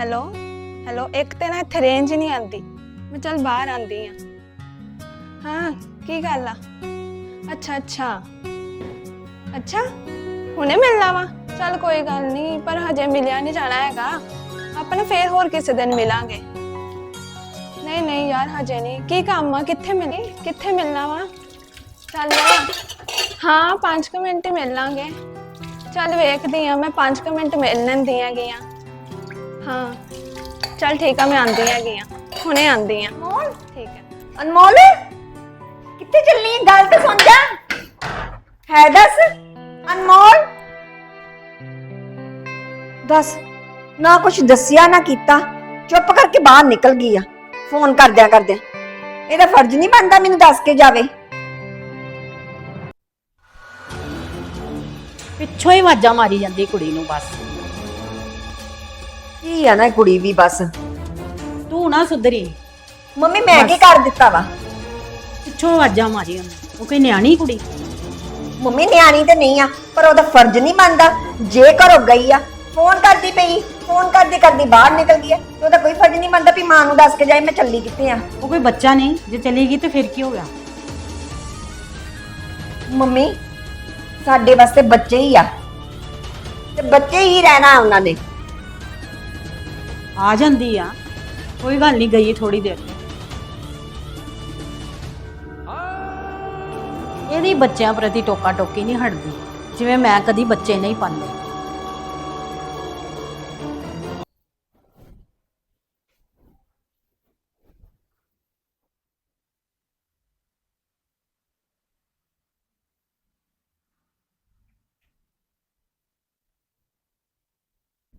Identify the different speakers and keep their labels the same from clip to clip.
Speaker 1: Hello? Hello, ਇੱਕ ਤੇ ਨਾ ਇੱਥੇ ਰੇਂਜ ਨਹੀਂ ਆਉਂਦੀ। ਮੈਂ ਚੱਲ ਬਾਹਰ ਆਂਦੀ ਆ ਹਾਂ, ਕੀ ਗੱਲ ਆ? ਅੱਛਾ ਅੱਛਾ। ਅੱਛਾ, ਹੁਣੇ ਮਿਲਣਾ ਵਾ? ਚੱਲ ਕੋਈ ਗੱਲ ਨਹੀਂ, ਪਰ ਹਜੇ ਮਿਲਿਆ ਨਹੀਂ ਜਾਣਾ ਹੈਗਾ। ਆਪਾਂ ਨਾ ਫੇਰ ਹੋਰ ਕਿਸੇ ਦਿਨ ਮਿਲਾਂਗੇ। ਨਹੀਂ ਨਹੀਂ ਯਾਰ, ਹਜੇ ਨਹੀਂ। ਕੀ ਕੰਮ ਆ? ਕਿੱਥੇ ਮਿਲੀ? ਕਿੱਥੇ ਮਿਲਣਾ ਵਾ? ਚੱਲ ਹਾਂ 5 ਮਿੰਟ ਮਿਲਾਂਗੇ। ਚੱਲ ਵੇਖਦੀ ਆ ਮੈਂ 5 ਮਿੰਟ ਮਿਲ ਲੈਂਦੀ ਹੈਗੀ ਆ ਹਾਂ। ਚੱਲ ਠੀਕ ਆ ਮੈਂ ਆਂਦੀ ਹੈਗੀ ਆ। ਹੁਣੇ ਆਂਦੀ ਆ।
Speaker 2: ਅਨਮੋਲ?
Speaker 1: ਠੀਕ ਹੈ।
Speaker 2: ਅਨਮੋਲ? ਕਿੱਥੇ ਚੱਲਨੀ ਹੈ ਗੱਲ ਤਾਂ ਸੁਣ ਜਾ। ਹੈ ਦੱਸ। ਅਨਮੋਲ? ਦੱਸ। ਨਾ ਕੁਛ ਦੱਸਿਆ ਨਾ ਕੀਤਾ। ਚੁੱਪ ਕਰਕੇ ਬਾਹਰ ਨਿਕਲ ਗਈ ਆ। ਫੋਨ ਕਰਦਿਆਂ ਕਰਦਿਆਂ। ਇਹਦਾ ਫਰਜ਼ ਨਹੀਂ ਬਣਦਾ ਮੈਨੂੰ ਦੱਸ ਕੇ ਜਾਵੇ।
Speaker 3: ਪਿੱਛੋਂ ਹੀ ਆਵਾਜ਼ਾਂ ਮਾਰੀ ਜਾਂਦੀ ਕੁੜੀ ਨੂੰ ਬਸ।
Speaker 2: ਕੀ ਆ ਨਾ ਕੁੜੀ ਵੀ ਬਸ?
Speaker 3: ਤੂੰ ਨਾ ਸੁਧਰੀ।
Speaker 2: ਮੰਮੀ ਮੈਂ ਕੀ ਕਰ ਦਿੱਤਾ ਵਾ?
Speaker 3: ਪਿੱਛੋਂ ਆਵਾਜ਼ਾਂ ਮਾਰੀ ਉਹਨੇ। ਉਹ ਕੋਈ ਨਿਆਣੀ ਕੁੜੀ?
Speaker 2: ਮੰਮੀ ਨਿਆਣੀ ਤੇ ਨਹੀਂ ਆ ਪਰ ਉਹਦਾ ਫਰਜ਼ ਨਹੀਂ ਬਣਦਾ। ਜੇ ਘਰੋਂ ਗਈ ਆ ਫੋਨ ਕਰਦੀ ਪਈ ਫੋਨ ਕਰਦੀ ਕਰਦੀ ਬਾਹਰ ਨਿਕਲ ਗਈ ਆ ਤੇ ਉਹਦਾ ਕੋਈ ਫਰਜ਼ ਨਹੀਂ ਬਣਦਾ ਵੀ ਮਾਂ ਨੂੰ ਦੱਸ ਕੇ ਜਾਏ ਮੈਂ ਚੱਲੀ ਕਿੱਥੇ ਆ?
Speaker 3: ਉਹ ਕੋਈ ਬੱਚਾ ਨਹੀਂ ਜੇ ਚਲੀ ਗਈ ਤੇ ਫਿਰ ਕੀ ਹੋ ਗਿਆ?
Speaker 2: ਮੰਮੀ ਸਾਡੇ ਵਾਸਤੇ ਬੱਚੇ ਹੀ ਆ। ਤੇ ਬੱਚੇ ਹੀ ਰਹਿਣਾ ਉਹਨਾਂ ਨੇ
Speaker 3: ਆ ਜਾਂਦੀ ਆ। ਕੋਈ ਗੱਲ ਨਹੀਂ ਗਈ ਥੋੜੀ ਦੇਰ ਇਹਦੀ ਬੱਚਿਆਂ ਪ੍ਰਤੀ ਟੋਕਾ ਟੋਕੀ ਨਹੀਂ ਹਟਦੀ, ਜਿਵੇਂ ਮੈਂ ਕਦੀ ਬੱਚੇ ਨਹੀਂ ਪਾਲੇ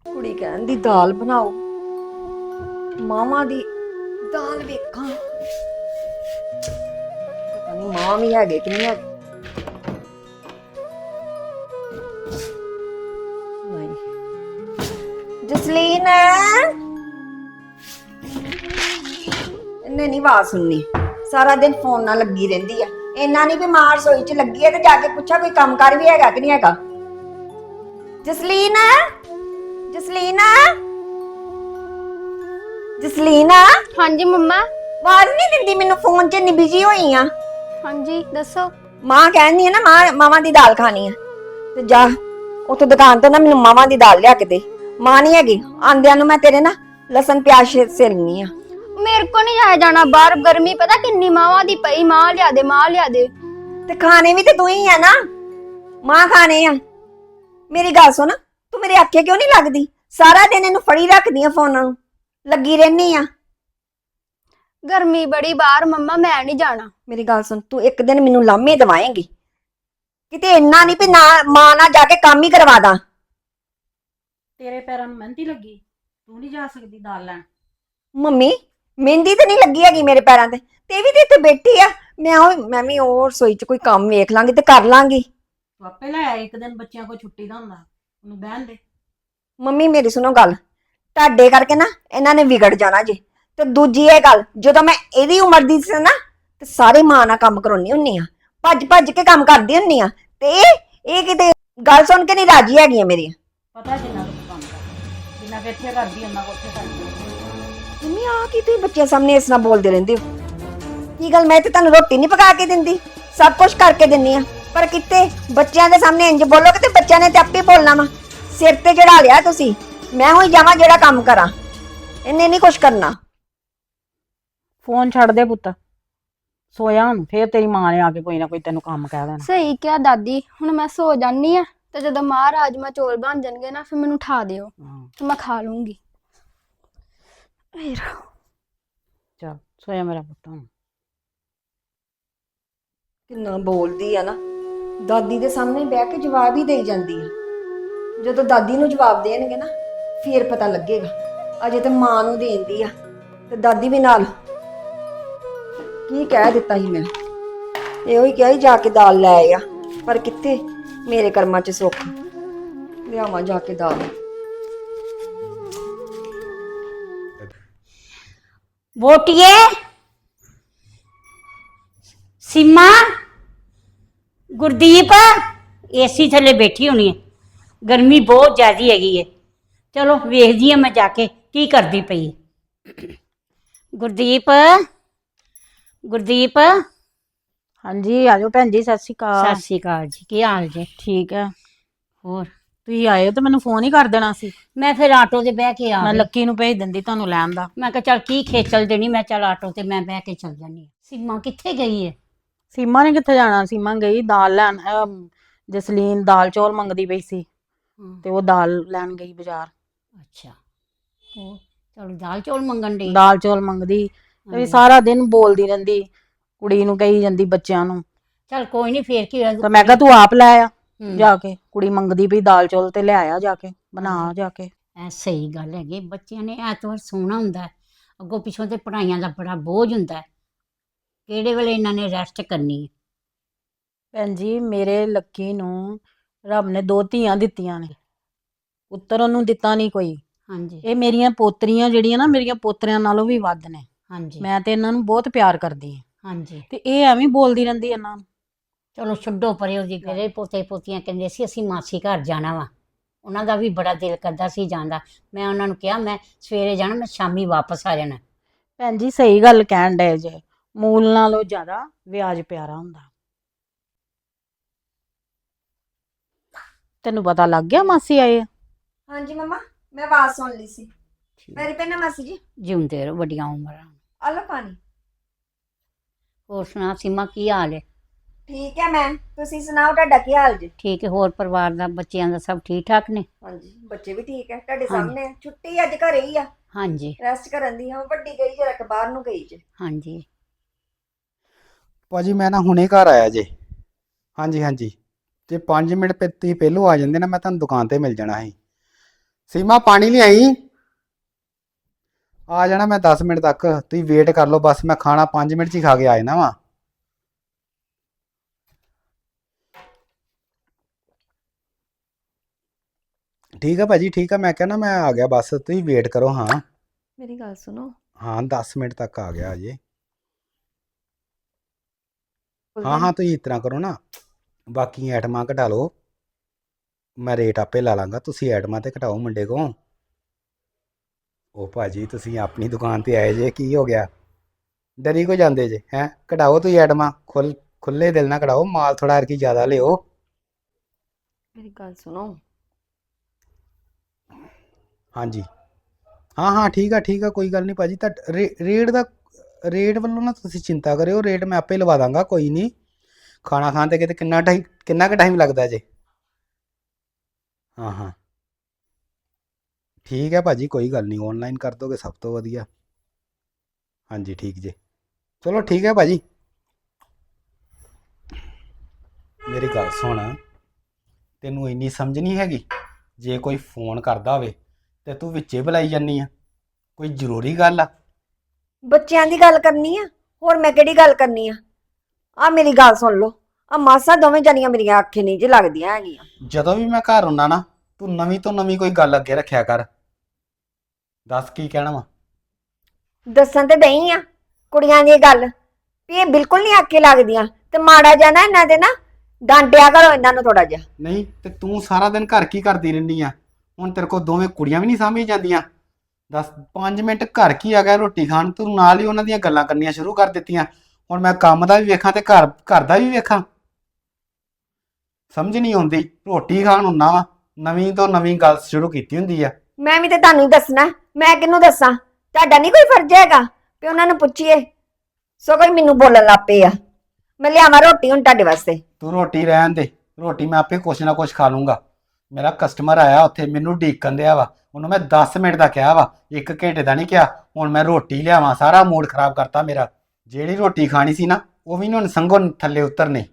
Speaker 2: ਕੁੜੀ ਕਹਿੰਦੀ ਦਾਲ ਬਣਾਓ। ਮਾਵਾਂ ਦੀ ਦਾਲ ਵੇਖਾਂ। ਪਤਾ ਨਹੀਂ ਮਾਂ ਵੀ ਹੈਗੇ ਕਿ ਨਹੀਂ ਹੈਗੇ। ਨਹੀਂ। ਜਸਲੀਨ। ਇਹਨੇ ਨਹੀਂ ਆਵਾਜ਼ ਸੁਣਨੀ। ਸਾਰਾ ਦਿਨ ਫੋਨ ਨਾਲ ਲੱਗੀ ਰਹਿੰਦੀ ਆ। ਇੰਨਾ ਨਹੀਂ ਵੀ ਮਾਂ ਰਸੋਈ 'ਚ ਲੱਗੀ ਹੈ ਤੇ ਜਾ ਕੇ ਪੁੱਛਾ ਕੋਈ ਕੰਮ ਕੰਮਕਾਰ ਵੀ ਹੈਗਾ ਕਿ ਨਹੀਂ ਹੈਗਾ। ਜਸਲੀਨ। ਜਸਲੀਨ। ਜਸਲੀਨ
Speaker 4: ਹਾਂਜੀ ਮੰਮਾ।
Speaker 2: ਆਵਾਜ਼ ਨਹੀਂ ਦਿੰਦੀ ਮੈਨੂੰ ਫੋਨ 'ਚ ਇੰਨੀ ਬਿਜ਼ੀ ਹੋਈ ਆ।
Speaker 4: ਹਾਂਜੀ ਦੱਸੋ।
Speaker 2: ਮਾਂ ਕਹਿੰਦੀ ਹੈ ਨਾ ਮਾਂ ਮਾਵਾਂ ਦੀ ਦਾਲ ਖਾਣੀ ਆ। ਤੇ ਜਾ ਉੱਥੇ ਦੁਕਾਨ ਤੋਂ ਨਾ ਮੈਨੂੰ ਮਾਵਾਂ ਦੀ ਦਾਲ ਲਿਆ ਕੇ ਦੇ। ਮਾਂ ਨਹੀਂ ਹੈਗੀ ਆਂਦਿਆਂ ਨੂੰ ਮੈਂ ਤੇਰੇ ਨਾ ਲਸਣ ਪਿਆਜ਼ ਸੇਲਨੀ ਆ।
Speaker 4: ਮੇਰੇ ਕੋ ਨਹੀਂ ਜਾਇਆ ਜਾਣਾ ਬਾਹਰ ਗਰਮੀ ਪਤਾ ਕਿੰਨੀ ਮਾਵਾਂ ਦੀ ਪਈ ਮਾਂ ਲਿਆ ਦੇ ਮਾਂ ਲਿਆ ਦੇ।
Speaker 2: ਤੇ ਖਾਣੇ ਵੀ ਤੇ ਤੂੰ ਹੀ ਆ ਨਾ। ਮਾਂ ਖਾਣੇ ਆ। ਮੇਰੀ ਗੱਲ ਸੁਣ ਤੂੰ ਮੇਰੇ ਆਖੇ ਕਿਉਂ ਨਹੀਂ ਲੱਗਦੀ? ਸਾਰਾ ਦਿਨ ਇਹਨੂੰ ਫੜੀ ਰੱਖਦੀ ਆ ਫੋਨਾਂ ਨੂੰ। ਲੱਗੀ ਰਹਿਨੀ ਆ।
Speaker 4: ਗਰਮੀ ਬੜੀ ਬਾਹਰ ਮੰਮਾ ਮੈਂ ਨਹੀਂ ਜਾਣਾ।
Speaker 2: ਮੇਰੀ ਗੱਲ ਸੁਣ ਤੂੰ ਇੱਕ ਦਿਨ ਮੈਨੂੰ ਲਾਮੇ ਦਵਾਏਂਗੀ। ਕਿਤੇ ਇੰਨਾ ਨਹੀਂ ਵੀ ਨਾ ਮਾਂ ਨਾਲ ਜਾ ਕੇ ਕੰਮ ਹੀ ਕਰਵਾ ਦਾਂ।
Speaker 3: ਤੇਰੇ ਪੈਰਾਂ ਨੂੰ ਮਹਿੰਦੀ ਲੱਗੀ ਤੂੰ ਨਹੀਂ ਜਾ ਸਕਦੀ ਦਾਲ ਲੈਣ।
Speaker 2: ਮੰਮੀ ਮਹਿੰਦੀ ਤੇ ਨਹੀਂ ਲੱਗੀ ਹੈਗੀ ਮੇਰੇ ਪੈਰਾਂ ਤੇ। ਤੇ ਵੀ ਤੇ ਇੱਥੇ ਬੈਠੀ ਆ। ਮੈਂ ਉਹ ਮੈਂ ਵੀ ਉਹ ਰਸੋਈ 'ਚ ਕੋਈ ਕੰਮ ਵੇਖ ਲਾਂਗੀ ਤੇ ਕਰ ਲਾਂਗੀ।
Speaker 3: ਤੂੰ ਆਪੇ ਲੈ ਆਇਆ ਇੱਕ ਦਿਨ ਬੱਚਿਆਂ ਕੋ ਛੁੱਟੀ ਦਾ ਹੁੰਦਾ ਉਹਨੂੰ ਬਹਿਣ ਦੇ।
Speaker 2: ਮੰਮੀ ਮੇਰੀ ਸੁਣੋ ਗੱਲ। ਤੁਹਾਡੇ ਕਰਕੇ ਨਾ ਇਹਨਾਂ ਨੇ ਵਿਗੜ ਜਾਣਾ ਜੀ। ਤੇ ਦੂਜੀ ਇਹ ਗੱਲ ਜਦੋਂ ਮੈਂ ਇਹਦੀ ਉਮਰ ਦੀ ਸੀ ਨਾ ਤੇ ਸਾਰੇ ਮਾਂ ਨਾਲ ਕੰਮ ਕਰਾਉਣੀ ਹੁੰਨੀ ਆ ਭੱਜ ਭੱਜ ਕੇ ਕੰਮ ਕਰਦੀ ਹੁੰਨੀ ਆ ਤੇ ਇਹ ਇਹ ਕਿਤੇ ਗੱਲ ਸੁਣ ਕੇ ਨਹੀਂ ਰਾਜੀ ਹੈਗੀਆਂ ਮੇਰੀਆਂ।
Speaker 3: ਪਤਾ ਜਿੰਨਾ ਕੁ ਕੰਮ ਜਿੰਨਾ ਕਿ ਇੱਥੇ ਕਰਦੀ ਉਹਨਾਂ ਉੱਥੇ ਕਰਦੀ
Speaker 2: ਮੰਮੀ ਆ ਕੀ ਤੁਸੀਂ ਬੱਚਿਆਂ ਸਾਹਮਣੇ ਇਸ ਤਰ੍ਹਾਂ ਬੋਲਦੇ ਰਹਿੰਦੇ ਹੋ? ਕੀ ਗੱਲ ਮੈਂ ਤੇ ਤੁਹਾਨੂੰ ਰੋਟੀ ਨਹੀਂ ਪਕਾ ਕੇ ਦਿੰਦੀ। ਸਭ ਕੁਝ ਕਰਕੇ ਦਿੰਨੀ ਆ ਪਰ ਕਿਤੇ ਬੱਚਿਆਂ ਦੇ ਸਾਹਮਣੇ ਇੰਜ ਬੋਲੋਗੇ ਤੇ ਬੱਚਿਆਂ ਨੇ ਤੇ ਆਪੇ ਬੋਲਣਾ ਵਾ। ਸਿਰ ਤੇ ਚੜਾ ਲਿਆ ਤੁਸੀਂ। ਮੈਂ ਹੋਈ ਜਾਵਾਂ ਜਿਹੜਾ ਕੰਮ ਕਰਾਂ। ਇਹਨੇ ਨਹੀਂ ਕੁਝ ਕਰਨਾ।
Speaker 3: ਫੋਨ ਛੱਡ ਦੇ ਪੁੱਤ। ਸੋਇਆ ਹੁਣ ਫੇਰ ਤੇਰੀ ਮਾਂ ਨੇ ਆ ਕੇ ਕੋਈ ਨਾ ਕੋਈ ਤੈਨੂੰ ਕੰਮ ਕਹਿ ਦੇਣਾ।
Speaker 4: ਸਹੀ ਕਿਹਾ ਦਾਦੀ ਹੁਣ ਮੈਂ ਸੋ ਜਾਨੀ ਆ ਤੇ ਜਦੋਂ ਮਾਂ ਰਾਜਮਾ ਚੌਲ ਬਣ ਜਾਣਗੇ ਨਾ ਫਿਰ ਮੈਨੂੰ ਉਠਾ ਦਿਓ।
Speaker 3: ਹਾਂ,
Speaker 4: ਤੇ ਮੈਂ ਖਾ ਲੂੰਗੀ।
Speaker 3: ਚੱਲ ਸੋਇਆ ਮੇਰਾ ਪੁੱਤ ਹੁਣ।
Speaker 2: ਕਿੰਨਾ ਬੋਲਦੀ ਆ ਨਾ। ਦਾਦੀ ਦੇ ਸਾਹਮਣੇ ਬਹਿ ਕੇ ਜਵਾਬ ਹੀ ਦੇਈ ਜਾਂਦੀ ਆ। ਜਦੋਂ ਦਾਦੀ ਨੂੰ ਜਵਾਬ ਦੇਣਗੇ ਨਾ ਫੇਰ ਪਤਾ ਲੱਗੇਗਾ। ਅਜੇ ਤੇ ਮਾਂ ਨੂੰ ਦੇਂਦੀ ਆ ਤੇ ਦਾਦੀ ਵੀ ਨਾਲ। ਕੀ ਕਹਿ ਦਿੱਤਾ ਸੀ ਮੈਂ? ਇਹੋ ਹੀ ਕਿਹਾ ਸੀ, ਜਾ ਕੇ ਦਾਲ ਲੈ ਆ। ਪਰ ਕਿੱਥੇ? ਮੇਰੇ ਕਰਮਾਂ 'ਚ ਸੁੱਖ। ਲਿਆਵਾਂ ਜਾ ਕੇ ਦਾਲ।
Speaker 5: ਵੋਟੀਏ। ਸੀਮਾ। ਗੁਰਦੀਪ ਏਸੀ ਥੱਲੇ ਬੈਠੀ ਹੋਣੀ ਹੈ। ਗਰਮੀ ਬਹੁਤ ਜ਼ਿਆਦੀ ਹੈਗੀ ਹੈ। ਚਲੋ ਵੇਖਦੀ ਆ ਮੈਂ ਜਾ ਕੇ ਕੀ ਕਰਦੀ ਪਈ। ਗੁਰਦੀਪ ਗੁਰਦੀਪ।
Speaker 3: ਹਾਂਜੀ ਆਜੋ ਭੈਣ ਜੀ ਸਤਿ ਸ਼੍ਰੀ ਅਕਾਲ।
Speaker 5: ਸਤਿ ਸ਼੍ਰੀ ਅਕਾਲ ਜੀ ਕੀ ਹਾਲ ਜੀ?
Speaker 3: ਠੀਕ ਹੈ
Speaker 5: ਹੋਰ?
Speaker 3: ਤੁਸੀਂ ਆਏ ਹੋ ਤੇ ਮੈਨੂੰ ਫੋਨ ਹੀ ਕਰ ਦੇਣਾ ਸੀ।
Speaker 5: ਮੈਂ ਫਿਰ ਆਟੋ ਤੇ ਬਹਿ ਕੇ ਆ
Speaker 3: ਮੈਂ
Speaker 5: ਗਈ।
Speaker 3: ਲੱਕੀ ਨੂੰ ਭੇਜ ਦਿੰਦੀ ਤੁਹਾਨੂੰ ਲੈਣ ਦਾ।
Speaker 5: ਮੈਂ ਕਿਹਾ ਚੱਲ ਕੀ ਖੇਚਲ ਦੇਣੀ ਮੈਂ ਚੱਲ ਆਟੋ ਤੇ ਮੈਂ ਬਹਿ ਕੇ ਚੱਲ ਜਾਨੀ ਆਂ। ਸੀਮਾ ਕਿੱਥੇ ਗਈ ਹੈ
Speaker 3: ਸੀਮਾ ਨੇ ਕਿੱਥੇ ਜਾਣਾ? ਸੀਮਾ ਗਈ ਦਾਲ ਲੈਣ ਅਮ, ਜਸਲੀਨ ਦਾਲ ਚੌਲ ਮੰਗਦੀ ਪਈ ਸੀ। ਤੇ ਉਹ ਦਾਲ ਲੈਣ ਗਈ ਬਾਜ਼ਾਰ।
Speaker 5: ਅੱਛਾ। ਉਹ ਚਲ ਦਾਲ ਚੌਲ ਮੰਗਣ ਦੀ
Speaker 3: ਦਾਲ ਚੌਲ ਮੰਗਦੀ ਤੇ ਵੀ ਸਾਰਾ ਦਿਨ ਬੋਲਦੀ ਰਹਿੰਦੀ ਕੁੜੀ ਨੂੰ ਕਹੀ ਜਾਂਦੀ ਬੱਚਿਆਂ ਨੂੰ।
Speaker 5: ਚਲ ਕੋਈ ਨਹੀਂ ਫੇਰ ਕੀ ਹੋਇਆ?
Speaker 3: ਤਾਂ ਮੈਂ ਕਿਹਾ ਤੂੰ ਆਪ ਲੈ ਆ। ਜਾ ਕੇ। ਕੁੜੀ ਮੰਗਦੀ ਪਈ ਦਾਲ ਚੌਲ ਤੇ ਲੈ ਆਇਆ ਜਾ ਕੇ ਬਣਾ ਜਾ ਕੇ।
Speaker 5: ਇਹ ਸਹੀ ਗੱਲ ਹੈਗੀ ਬੱਚਿਆਂ ਨੇ ਐਤਵਾਰ ਸੋਣਾ ਹੁੰਦਾ ਅੱਗੋਂ ਪਿੱਛੋਂ ਤੇ ਪੜਾਈਆਂ ਦਾ ਬੜਾ ਬੋਝ ਹੁੰਦਾ ਹੈ। ਕਿਹੜੇ ਵੇਲੇ ਇਹਨਾਂ ਨੇ ਰੈਸਟ ਕਰਨੀ ਹੈ?
Speaker 3: ਭੈਣ ਜੀ ਮੇਰੇ ਲੱਕੀ ਨੂੰ ਰੱਬ ਨੇ ਦੋ ਧੀਆਂ ਦਿੱਤੀਆਂ ਨੇ। ਉੱਤਰ ਉਹਨੂੰ ਦਿੱਤਾ ਨਹੀਂ ਕੋਈ।
Speaker 5: ਹਾਂਜੀ।
Speaker 3: ਇਹ ਮੇਰੀਆਂ ਪੋਤਰੀਆਂ ਜਿਹੜੀਆਂ ਨਾ ਮੇਰੀਆਂ ਪੋਤਰਿਆਂ ਨਾਲੋਂ ਵੀ ਵੱਧ ਨੇ।
Speaker 5: ਹਾਂਜੀ।
Speaker 3: ਮੈਂ ਤੇ ਇਹਨਾਂ ਨੂੰ ਬਹੁਤ ਪਿਆਰ ਕਰਦੀ ਹਾਂ।
Speaker 5: ਹਾਂਜੀ।
Speaker 3: ਤੇ ਇਹ ਐਵੇਂ ਬੋਲਦੀ ਰਹਿੰਦੀ ਇਹਨਾਂ ਨੂੰ।
Speaker 5: ਚਲੋ ਛੱਡੋ ਪਰੇ ਉਹਦੀ ਮੇਰੇ ਪੋਤੇ ਪੋਤੀਆਂ ਕਹਿੰਦੇ ਸੀ ਅਸੀਂ ਮਾਸੀ ਘਰ ਜਾਣਾ ਵਾ। ਉਹਨਾਂ ਦਾ ਵੀ ਬੜਾ ਦਿਲ ਕਰਦਾ ਸੀ ਜਾਣ ਦਾ। ਮੈਂ ਉਹਨਾਂ ਨੂੰ ਕਿਹਾ ਮੈਂ ਸਵੇਰੇ ਜਾਣਾ ਮੈਂ ਸ਼ਾਮੀ ਵਾਪਸ ਆ ਜਾਣਾ।
Speaker 3: ਭੈਣ ਜੀ ਸਹੀ ਗੱਲ ਕਹਿਣ ਡਏ ਜੇ। ਮੂਲ ਨਾਲੋਂ ਜ਼ਿਆਦਾ ਵਿਆਜ ਪਿਆਰਾ ਹੁੰਦਾ। ਤੈਨੂੰ ਪਤਾ ਲੱਗ ਗਿਆ ਮਾਸੀ ਆਏ ਆ?
Speaker 2: ਹਾਂਜੀ ਮਮਾ ਮੈਂ ਆਵਾਜ਼ ਸੁਣ ਲਈ ਸੀ। ਮੇਰੀ ਪੈਨਾ ਮਾਸੀ ਜੀ।
Speaker 5: ਜਿਉਂਦੇ ਰਹੋ ਵੱਡੀਆਂ ਉਮਰਾਂ।
Speaker 2: ਆ ਲਓ ਪਾਣੀ।
Speaker 5: ਹੋਰ ਸੁਣਾ ਸੀਮਾ ਕੀ ਹਾਲ ਹੈ
Speaker 2: ਠੀਕ ਹੈ ਮੈਂ ਤੁਸੀਂ ਸੁਣਾਓ ਤੁਹਾਡਾ ਕੀ ਹਾਲ ਜੀ?
Speaker 5: ਠੀਕ ਹੈ ਹੋਰ ਪਰਿਵਾਰ ਦਾ ਬੱਚਿਆਂ ਦਾ ਸਭ ਠੀਕ ਠਾਕ ਨੇ?
Speaker 2: ਹਾਂਜੀ ਬੱਚੇ ਵੀ ਠੀਕ ਹੈ ਤੁਹਾਡੇ। ਸਾਹਮਣੇ ਆ। ਛੁੱਟੀ ਅੱਜ ਘਰੇ ਹੀ ਆ।
Speaker 5: ਹਾਂਜੀ।
Speaker 2: ਰੈਸਟ ਕਰਨ ਦੀ ਹਾਂ ਵੱਡੀ ਗਈ ਜਰਾ ਕਿ ਬਾਹਰ ਨੂੰ ਗਈ ਜੇ।
Speaker 5: ਹਾਂਜੀ।
Speaker 6: ਭਾਜੀ ਮੈਂ ਨਾ ਹੁਣੇ ਘਰ ਆਇਆ ਜੇ। ਹਾਂਜੀ ਹਾਂਜੀ। ਤੇ 5 ਮਿੰਟ ਪਹਿ- ਤੁਸੀਂ ਪਹਿਲੋਂ ਆ ਜਾਂਦੇ ਨਾ ਮੈਂ ਤੁਹਾਨੂੰ ਦੁਕਾਨ ਤੇ ਮਿਲ ਜਾਣਾ ਸੀ। ਸੀਮਾ ਪਾਣੀ ਲਿਆਈ? ਆ ਜਾਣਾ ਮੈਂ 10 ਮਿੰਟ ਤੱਕ। ਤੁਸੀਂ ਵੇਟ ਕਰ ਲਓ ਬਸ ਮੈਂ ਖਾਣਾ 5 ਮਿੰਟ 'ਚ ਹੀ ਖਾ ਕੇ ਆ ਜਾਣਾ ਵਾ। ਠੀਕ ਆ ਭਾਜੀ ਠੀਕ ਆ। ਮੈਂ ਕਹਿੰਦਾ ਮੈਂ ਆ ਗਿਆ ਬਸ ਤੁਸੀਂ ਵੇਟ ਕਰੋ ਹਾਂ।
Speaker 2: ਮੇਰੀ ਗੱਲ ਸੁਣੋ।
Speaker 6: ਹਾਂ 10 ਮਿੰਟ ਤੱਕ ਆ ਗਿਆ ਅਜੇ ਹਾਂ ਹਾਂ ਤੁਸੀਂ ਇਸ ਤਰ੍ਹਾਂ ਕਰੋ ਨਾ। ਬਾਕੀ ਆਈਟਮਾਂ ਘਟਾ ਲਓ। ਮੈਂ ਰੇਟ ਆਪੇ ਲਾ ਲਾਂਗਾ ਤੁਸੀਂ ਆਈਟਮਾਂ ਤੇ ਘਟਾਓ ਮੁੰਡੇ ਕੋ ਉਹ ਭਾਜੀ ਤੁਸੀਂ ਆਪਣੀ ਦੁਕਾਨ ਤੇ ਆਏ ਜੇ ਕੀ ਹੋ ਗਿਆ? ਡਰੀ ਕੋ ਜਾਂਦੇ ਜੇ ਹੈ? ਘਟਾਓ ਤੁਸੀਂ ਆਈਟਮਾਂ ਖੁੱਲ ਖੁੱਲੇ ਦਿਲ ਨਾਲ ਘਟਾਓ ਮਾਲ ਥੋੜਾ ਅਰਕੀ ਜ਼ਿਆਦਾ ਲਿਓ।
Speaker 2: ਮੇਰੀ ਗੱਲ ਸੁਣੋ।
Speaker 6: ਹਾਂਜੀ। ਹਾਂ ਹਾਂ ਠੀਕ ਆ ਠੀਕ ਆ ਕੋਈ ਗੱਲ ਨਹੀਂ ਭਾਜੀ ਤਾਂ ਰੇਟ ਦਾ ਰੇਟ ਵੱਲੋਂ ਨਾ ਤੁਸੀਂ ਚਿੰਤਾ ਕਰਿਓ ਰੇਟ ਮੈਂ ਆਪੇ ਲਵਾ ਦਾਂਗਾ ਕੋਈ ਨਹੀਂ। ਖਾਣਾ ਖਾਣ ਤੇ ਕਿਤੇ ਕਿੰਨਾ ਟਾਈਮ ਕਿੰਨਾ ਕੁ ਟਾਈਮ ਲੱਗਦਾ ਜੇ? ਹਾਂ ਹਾਂ। ਠੀਕ ਹੈ ਭਾਜੀ ਕੋਈ ਗੱਲ ਨਹੀਂ ਆਨਲਾਈਨ ਕਰ ਦੋਗੇ ਸਭ ਤੋਂ ਵਧੀਆ। ਹਾਂਜੀ ਠੀਕ ਜੇ। ਚਲੋ ਠੀਕ ਹੈ ਭਾਜੀ। ਮੇਰੀ ਗੱਲ ਸੁਣ। ਤੈਨੂੰ ਇੰਨੀ ਸਮਝ ਨਹੀਂ ਹੈਗੀ? ਜੇ ਕੋਈ ਫੋਨ ਕਰਦਾ ਹੋਵੇ ਤੇ ਤੂੰ ਵਿੱਚੇ ਬੁਲਾਈ ਜਾਨੀ ਆ। ਕੋਈ ਜ਼ਰੂਰੀ ਗੱਲ ਆ?
Speaker 2: ਬੱਚਿਆਂ ਦੀ ਗੱਲ ਕਰਨੀ ਆ? ਹੋਰ ਮੈਂ ਕਿਹੜੀ ਗੱਲ ਕਰਨੀ ਆ? ਆ ਮੇਰੀ ਗੱਲ ਸੁਣ ਲਓ। ਆ ਮਾਸਾ ਦੋਵੇਂ ਜਣੀਆਂ ਮੇਰੀਆਂ ਅੱਖੇ ਨਹੀਂ ਜੇ ਲੱਗਦੀਆਂ ਹੈਗੀਆਂ।
Speaker 6: ਜਦੋਂ ਵੀ ਮੈਂ ਘਰ ਹੁੰਨਾ ਨਾ ਤੂੰ ਨਵੀਂ ਤੋਂ ਨਵੀਂ ਕੋਈ ਗੱਲ ਅੱਗੇ ਰੱਖਿਆ ਕਰ। ਦੱਸ ਕੀ ਕਹਿਣਾ ਵਾ?
Speaker 2: ਦੱਸਣ ਤੇ ਡਈ ਆ ਕੁੜੀਆਂ ਦੀ ਗੱਲ ਵੀ ਇਹ ਬਿਲਕੁਲ ਨਹੀਂ ਅੱਖੇ ਲੱਗਦੀਆਂ। ਤੇ ਮਾੜਾ ਜਾਣਾ ਇਹਨਾਂ ਦੇ ਨਾ ਡਾਂਟਿਆ ਕਰੋ ਇਹਨਾਂ ਨੂੰ ਥੋੜਾ ਜਿਹਾ।
Speaker 6: ਨਹੀਂ ਤੇ ਤੂੰ ਸਾਰਾ ਦਿਨ ਘਰ ਕੀ ਕਰਦੀ ਰਹਿੰਦੀ ਆ? ਹੁਣ ਤੇਰੇ ਕੋਲ ਦੋਵੇਂ ਕੁੜੀਆਂ ਵੀ ਨਹੀਂ ਸਾਂਭੀ ਜਾਂਦੀਆਂ। ਦੱਸ 5 ਮਿੰਟ ਘਰ ਕੀ ਆ ਗਿਆ ਰੋਟੀ ਖਾਣ? ਤੂੰ ਨਾਲ ਹੀ ਉਹਨਾਂ ਦੀਆਂ ਗੱਲਾਂ ਕਰਨੀਆਂ ਸ਼ੁਰੂ ਕਰ ਦਿੱਤੀਆਂ। ਹੁਣ ਮੈਂ ਕੰਮ ਦਾ ਵੀ ਵੇਖਾਂ ਤੇ ਘਰ ਘਰ ਦਾ ਵੀ ਵੇਖਾਂ। ਸਮਝ ਨਹੀਂ ਆਉਂਦੀ ਰੋਟੀ ਖਾਣ ਹੁੰਨਾ ਵਾ। ਨਵੀਂ ਤੋਂ ਨਵੀਂ ਗੱਲ ਸ਼ੁਰੂ ਕੀਤੀ ਹੁੰਦੀ ਆ।
Speaker 2: ਮੈਂ ਵੀ ਤੇ ਤੁਹਾਨੂੰ ਹੀ ਦੱਸਣਾ ਮੈਂ ਕਿਹਨੂੰ ਦੱਸਾਂ? ਤੁਹਾਡਾ ਨਹੀਂ ਕੋਈ ਫਰਜ਼ ਹੈਗਾ ਵੀ ਉਹਨਾਂ ਨੂੰ ਪੁੱਛੀਏ? ਸੋ ਕੋਈ ਮੈਨੂੰ ਬੋਲਣ ਲੱਗ ਪਏ ਆ। ਮੈਂ ਲਿਆਵਾਂ ਰੋਟੀ ਹੁਣ ਤੁਹਾਡੇ ਵਾਸਤੇ।
Speaker 6: ਤੂੰ ਰੋਟੀ ਰਹਿਣ ਦੇ ਰੋਟੀ ਮੈਂ ਆਪੇ ਕੁਛ ਨਾ ਕੁਛ ਖਾ ਲੂੰਗਾ। ਮੇਰਾ ਕਸਟਮਰ ਆਇਆ ਉੱਥੇ ਮੈਨੂੰ ਢੀਕਣ ਦਿਆ ਵਾ। ਉਹਨੂੰ ਮੈਂ 10 ਮਿੰਟ ਦਾ ਕਿਹਾ ਵਾ ਇੱਕ ਘੰਟੇ ਦਾ ਨਹੀਂ ਕਿਹਾ। ਹੁਣ ਮੈਂ ਰੋਟੀ ਲਿਆਵਾਂ ਸਾਰਾ ਮੂਡ ਖਰਾਬ ਕਰਤਾ ਮੇਰਾ। ਜਿਹੜੀ ਰੋਟੀ ਖਾਣੀ ਸੀ ਨਾ ਉਹ ਵੀ ਨੀ ਹੁਣ ਸੰਗੋਂ ਥੱਲੇ ਉਤਰਨੇ।